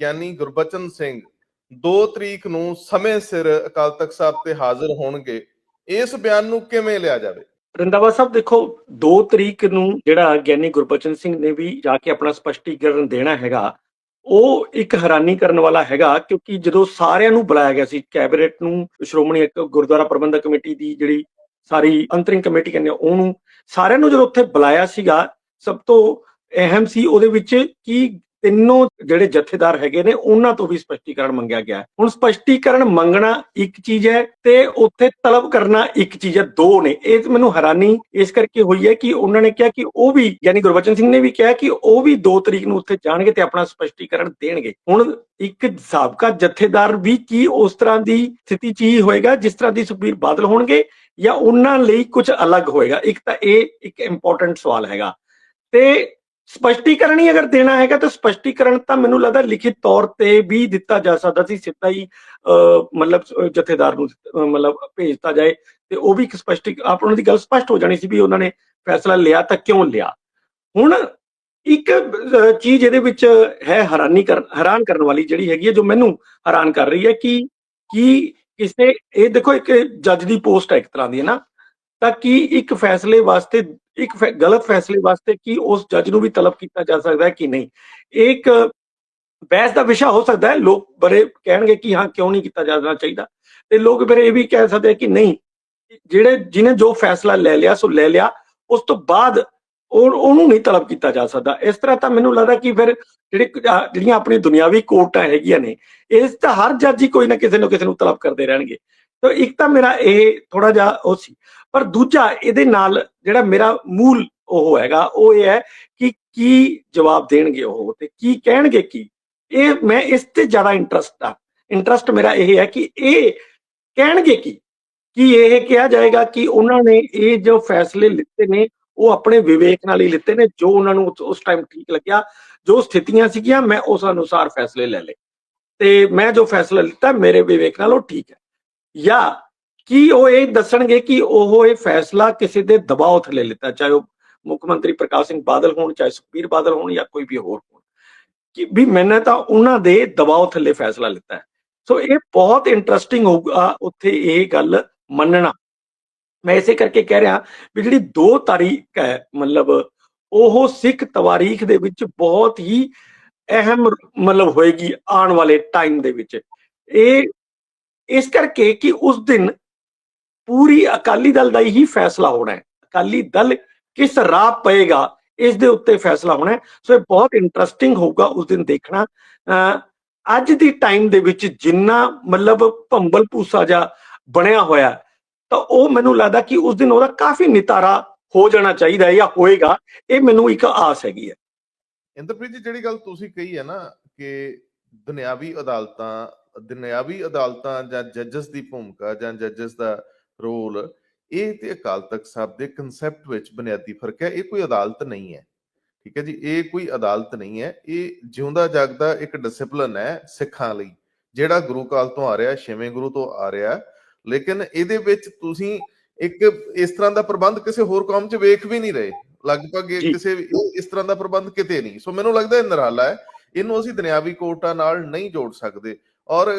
ਗਿਆਨੀ ਗੁਰਬਚਨ ਸਿੰਘ 2 ਤਰੀਕ ਨੂੰ ਸਮੇਂ ਸਿਰ ਅਕਾਲ ਤਖਤ ਸਾਹਿਬ ਤੇ ਹਾਜ਼ਰ ਹੋਣਗੇ, ਇਸ ਬਿਆਨ ਨੂੰ ਕਿਵੇਂ ਲਿਆ ਜਾਵੇ? ਰੰਦਾਵਾ ਸਾਹਿਬ, ਦੇਖੋ 2 ਤਰੀਕ ਨੂੰ ਜਿਹੜਾ ਗਿਆਨੀ ਗੁਰਬਚਨ ਸਿੰਘ ਨੇ ਵੀ ਜਾ ਕੇ ਆਪਣਾ ਸਪਸ਼ਟੀਕਰਨ ਦੇਣਾ ਹੈਗਾ, ਉਹ ਇੱਕ ਹੈਰਾਨੀ ਕਰਨ ਵਾਲਾ ਹੈਗਾ, ਕਿਉਂਕਿ ਜਦੋਂ ਸਾਰਿਆਂ ਨੂੰ ਬੁਲਾਇਆ ਗਿਆ ਸੀ, ਕੈਬਨਿਟ ਨੂੰ, ਸ਼੍ਰੋਮਣੀ ਗੁਰਦੁਆਰਾ ਪ੍ਰਬੰਧਕ ਕਮੇਟੀ ਦੀ ਜਿਹੜੀ ਸਾਰੀ ਅੰਤਰਿੰਗ ਕਮੇਟੀ ਕਹਿੰਦੇ ਉਹਨੂੰ, ਸਾਰਿਆਂ ਨੂੰ ਜਦੋਂ ਉੱਥੇ ਬੁਲਾਇਆ ਸੀਗਾ, ਸਭ ਤੋਂ ਅਹਿਮ ਸੀ ਉਹਦੇ ਵਿੱਚ ਕਿ ਤਿੰਨੋਂ ਜਿਹੜੇ ਜਥੇਦਾਰ ਹੈਗੇ ਨੇ, ਉਹਨਾਂ ਤੋਂ ਵੀ ਸਪਸ਼ਟੀਕਰਨ ਮੰਗਿਆ ਗਿਆ ਹੁਣ ਸਪਸ਼ਟੀਕਰਨ ਮੰਗਣਾ ਇੱਕ ਚੀਜ਼ ਹੈ ਤੇ ਉੱਥੇ ਤਲਬ ਕਰਨਾ ਇੱਕ ਚੀਜ਼ ਹੈ, ਦੋ ਨੇ। ਇਹ ਮੈਨੂੰ ਹੈਰਾਨੀ ਇਸ ਕਰਕੇ ਹੋਈ ਹੈ ਕਿ ਉਹਨਾਂ ਨੇ ਕਿਹਾ ਕਿ ਉਹ ਵੀ, ਯਾਨੀ ਗੁਰਬਚਨ ਸਿੰਘ ਨੇ ਵੀ ਕਿਹਾ ਕਿ ਉਹ ਵੀ 2 ਤਰੀਕ ਨੂੰ ਉੱਥੇ ਜਾਣਗੇ ਤੇ ਆਪਣਾ ਸਪਸ਼ਟੀਕਰਨ ਦੇਣਗੇ। ਹੁਣ ਇੱਕ ਸਾਬਕਾ ਜਥੇਦਾਰ ਵੀ ਕੀ ਉਸ ਤਰ੍ਹਾਂ ਦੀ ਸਥਿਤੀ 'ਚ ਹੀ ਹੋਏਗਾ, ਜਿਸ ਤਰ੍ਹਾਂ ਦੀ ਸੁਖਬੀਰ ਬਾਦਲ ਹੋਣਗੇ, ਜਾਂ ਉਹਨਾਂ ਲਈ ਕੁਝ ਅਲੱਗ ਹੋਏਗਾ? ਇੱਕ ਤਾਂ ਇਹ ਇੱਕ ਇੰਪੋਰਟੈਂਟ ਸਵਾਲ ਹੈਗਾ। ਤੇ ਸਪਸ਼ਟੀਕਰਨ ਹੀ ਅਗਰ ਦੇਣਾ ਹੈਗਾ ਤਾਂ ਸਪਸ਼ਟੀਕਰਨ ਤਾਂ ਮੈਨੂੰ ਲੱਗਦਾ ਲਿਖਿਤ ਤੌਰ ਤੇ ਵੀ ਦਿੱਤਾ ਜਾ ਸਕਦਾ ਸੀ ਸਿੱਧਾ ਹੀ ਮਤਲਬ ਜਥੇਦਾਰ ਨੂੰ ਅਹ, ਮਤਲਬ ਭੇਜਤਾ ਜਾਏ ਤੇ ਉਹ ਵੀ ਇੱਕ ਸਪਸ਼ਟੀ ਉਹਨਾਂ ਦੀ ਗੱਲ ਸਪਸ਼ਟ ਹੋ ਜਾਣੀ ਸੀ ਵੀ ਉਹਨਾਂ ਨੇ ਫੈਸਲਾ ਲਿਆ ਤਾਂ ਕਿਉਂ ਲਿਆ। ਹੁਣ ਇੱਕ ਚੀਜ਼ ਇਹਦੇ ਵਿੱਚ ਹੈ ਹੈਰਾਨੀ ਕਰਨ ਹੈਰਾਨ ਕਰਨ ਵਾਲੀ ਜਿਹੜੀ ਹੈਗੀ ਹੈ ਜੋ ਮੈਨੂੰ ਹੈਰਾਨ ਕਰ ਰਹੀ ਹੈ ਕਿ ਕੀ ਕਿਸੇ ਇਹ ਦੇਖੋ ਇੱਕ ਜੱਜ ਦੀ ਪੋਸਟ ਹੈ ਇੱਕ ਤਰ੍ਹਾਂ ਦੀ ਹੈ ਨਾ? ਤਾਂ ਕੀ ਇੱਕ ਫੈਸਲੇ ਵਾਸਤੇ ਇੱਕ ਫੈ- ਗਲਤ ਫੈਸਲੇ ਵਾਸਤੇ ਕੀ ਉਸ ਜੱਜ ਨੂੰ ਵੀ ਤਲਬ ਕੀਤਾ ਜਾ ਸਕਦਾ ਹੈ ਕਿ ਨਹੀਂ। ਇਹ ਇੱਕ ਬਹਿਸ ਦਾ ਵਿਸ਼ਾ ਹੋ ਸਕਦਾ ਹੈ। ਲੋਕ ਬੜੇ ਕਹਿਣਗੇ ਕਿ ਹਾਂ, ਕਿਉਂ ਨਹੀਂ ਕੀਤਾ ਜਾਣਾ ਚਾਹੀਦਾ। ਤੇ ਲੋਕ ਫਿਰ ਇਹ ਵੀ ਕਹਿ ਸਕਦੇ ਕਿ ਨਹੀਂ, ਜਿਹੜੇ, ਜਿਹਨੇ ਜੋ ਫੈਸਲਾ ਲੈ ਲਿਆ, ਸੋ ਲੈ ਲਿਆ, ਉਸ ਤੋਂ ਬਾਅਦ ਉਹ, ਉਹਨੂੰ ਨਹੀਂ ਤਲਬ ਕੀਤਾ ਜਾ ਸਕਦਾ। ਇਸ ਤਰ੍ਹਾਂ ਤਾਂ ਮੈਨੂੰ ਲੱਗਦਾ ਕਿ ਫਿਰ ਜਿਹੜੇ ਜਿਹੜੀਆਂ ਆਪਣੀ ਦੁਨਿਆਵੀ ਕੋਰਟਾਂ ਹੈਗੀਆਂ ਨੇ, ਇਸ ਤਾਂ ਹਰ ਜੱਜ ਹੀ ਕੋਈ ਨਾ ਕਿਸੇ ਨੂੰ ਕਿਸੇ ਨੂੰ ਤਲਬ ਕਰਦੇ ਰਹਿਣਗੇ। ਤਾਂ ਇੱਕ ਤਾਂ ਮੇਰਾ ਇਹ ਥੋੜਾ ਜਿਹਾ ਉਹ ਸੀ। ਪਰ ਦੂਜਾ ਇਹਦੇ ਨਾਲ ਜਿਹੜਾ ਮੇਰਾ ਮੂਲ ਉਹ ਹੈਗਾ, ਉਹ ਇਹ ਹੈ ਕਿ ਕੀ ਜਵਾਬ ਦੇਣਗੇ ਉਹ ਤੇ ਕੀ ਕਹਿਣਗੇ ਕੀ? ਇਹ ਮੈਂ ਇਸ ਤੇ ਜ਼ਿਆਦਾ ਇੰਟਰਸਟ ਆ। ਇੰਟਰਸਟ ਮੇਰਾ ਇਹ ਹੈ ਕਿ ਇਹ ਕਹਿਣਗੇ ਕੀ? ਕੀ ਇਹ ਕਿਹਾ ਜਾਏਗਾ ਕਿ ਉਹਨਾਂ ਨੇ ਇਹ ਜੋ ਫੈਸਲੇ ਲਿੱਤੇ ਨੇ, ਉਹ ਆਪਣੇ ਵਿਵੇਕ ਨਾਲ ਹੀ ਲਿੱਤੇ ਨੇ, ਜੋ ਉਹਨਾਂ ਨੂੰ ਉਸ- ਉਸ ਟਾਈਮ ਠੀਕ ਲੱਗਿਆ, ਜੋ ਸਥਿਤੀਆਂ ਸੀਗੀਆਂ, ਮੈਂ ਉਸ ਅਨੁਸਾਰ ਫੈਸਲੇ ਲੈ ਲਏ। ਤੇ ਮੈਂ ਜੋ ਫੈਸਲਾ ਲਿੱਤਾ, ਮੇਰੇ ਵਿਵੇਕ ਨਾਲ ਉਹ ਠੀਕ ਹੈ। ਜਾਂ ਕੀ ਉਹ ਇਹ ਦੱਸਣਗੇ ਕਿ ਉਹ ਇਹ ਫੈਸਲਾ ਕਿਸੇ ਦੇ ਦਬਾਅ ਥੱਲੇ ਲਿੱਤਾ, ਚਾਹੇ ਉਹ ਮੁੱਖ ਮੰਤਰੀ ਪ੍ਰਕਾਸ਼ ਸਿੰਘ ਬਾਦਲ ਹੋਣ, ਚਾਹੇ ਸੁਖਬੀਰ ਬਾਦਲ ਹੋਣ ਜਾਂ ਕੋਈ ਵੀ ਹੋਰ ਹੋਣ। ਕਿ ਵੀ ਮੈਨੇ ਤਾਂ ਉਹਨਾਂ ਦੇ ਦਬਾਅ ਥੱਲੇ ਫੈਸਲਾ ਲਿੱਤਾ ਹੈ। ਸੋ ਇਹ ਬਹੁਤ ਇੰਟਰਸਟਿੰਗ ਹੋਊਗਾ ਉੱਥੇ ਇਹ ਗੱਲ ਮੰਨਣਾ। ਮੈਂ ਇਸੇ ਕਰਕੇ ਕਹਿ ਰਿਹਾ ਵੀ ਜਿਹੜੀ ਦੋ ਤਾਰੀਖ ਹੈ, ਮਤਲਬ ਉਹ ਸਿੱਖ ਤਵਾਰੀਖ ਦੇ ਵਿੱਚ ਬਹੁਤ ਹੀ ਅਹਿਮ ਮਤਲਬ ਹੋਏਗੀ ਆਉਣ ਵਾਲੇ ਟਾਈਮ ਦੇ ਵਿੱਚ। ਇਹ ਇਸ ਕਰਕੇ ਕਿ ਉਸ ਦਿਨ ਪੂਰੀ ਅਕਾਲੀ ਦਲ ਦਾ ਹੀ ਫੈਸਲਾ ਹੋਣਾ ਹੈ। ਅਕਾਲੀ ਦਲ ਕਿਸ ਰਾਹ ਪਏਗਾ, ਇਸ ਦੇ ਉੱਤੇ ਫੈਸਲਾ ਹੋਣਾ ਸੋ ਇਹ ਬਹੁਤ ਇੰਟਰਸਟਿੰਗ ਹੋਊਗਾ ਉਸ ਦਿਨ ਦੇਖਣਾ। ਅੱਜ ਦੀ ਟਾਈਮ ਦੇ ਵਿੱਚ ਜਿੰਨਾ ਮਤਲਬ ਭੰਬਲ ਭੂਸਾ ਜਾ ਬਣਿਆ ਹੋਇਆ ਤਾਂ ਉਹ ਮੈਨੂੰ ਲੱਗਦਾ ਕਿ ਉਸ ਦਿਨ ਉਹਦਾ ਕਾਫੀ ਨਿਤਾਰਾ ਹੋ ਜਾਣਾ ਚਾਹੀਦਾ ਹੈ ਜਾਂ ਹੋਏਗਾ। ਇਹ ਮੈਨੂੰ ਇੱਕ ਆਸ ਹੈਗੀ ਹੈ। ਇੰਦਰਪ੍ਰੀਤ ਜੀ, ਜਿਹੜੀ ਗੱਲ ਤੁਸੀਂ ਕਹੀ ਹੈ ਨਾ ਕਿ ਦੁਨਿਆਵੀ ਅਦਾਲਤਾਂ ਦੁਨਿਆਵੀ ਅਦਾਲਤਾਂ ਜਾਂ ਜੱਜਸ ਦੀ ਭੂਮਿਕਾ ਜਾਂ ਜੱਜਸ ਦਾ ਰੋਲ ਇਹ ਤੇ ਅਕਾਲ ਤਖਤ ਸਾਹਿਬ ਦੇ ਕਨਸੈਪਟ ਵਿੱਚ ਬੁਨਿਆਦੀ ਫ਼ਰਕ ਹੈ ਇਹ ਕੋਈ ਅਦਾਲਤ ਨਹੀਂ ਹੈ। ਠੀਕ ਹੈ ਜੀ ਇਹ ਕੋਈ ਅਦਾਲਤ ਨਹੀਂ ਹੈ ਇਹ ਜਿਉਂਦਾ ਜਾਗਦਾ ਇੱਕ ਡਿਸਪਲਿਨ ਹੈ ਸਿੱਖਾਂ ਲਈ ਜਿਹੜਾ ਗੁਰੂ ਕਾਲ ਤੋਂ ਆ ਰਿਹਾ ਛੇਵੇਂ ਗੁਰੂ ਤੋਂ ਆ ਰਿਹਾ। ਲੇਕਿਨ ਇਹਦੇ ਵਿੱਚ ਤੁਸੀਂ ਇੱਕ ਇਸ ਤਰ੍ਹਾਂ ਦਾ ਪ੍ਰਬੰਧ ਕਿਸੇ ਹੋਰ ਕੌਮ 'ਚ ਵੇਖ ਵੀ ਨਹੀਂ ਰਹੇ। ਲਗਭਗ। ਕਿਸੇ ਇਸ ਤਰ੍ਹਾਂ ਦਾ ਪ੍ਰਬੰਧ ਕਿਤੇ ਨਹੀਂ। ਸੋ ਮੈਨੂੰ ਲੱਗਦਾ ਇਹ ਨਿਰਾਲਾ ਹੈ ਇਹਨੂੰ ਅਸੀਂ ਦੁਨਿਆਵੀ ਕੋਰਟਾਂ ਨਾਲ ਨਹੀਂ ਜੋੜ ਸਕਦੇ। ਔਰ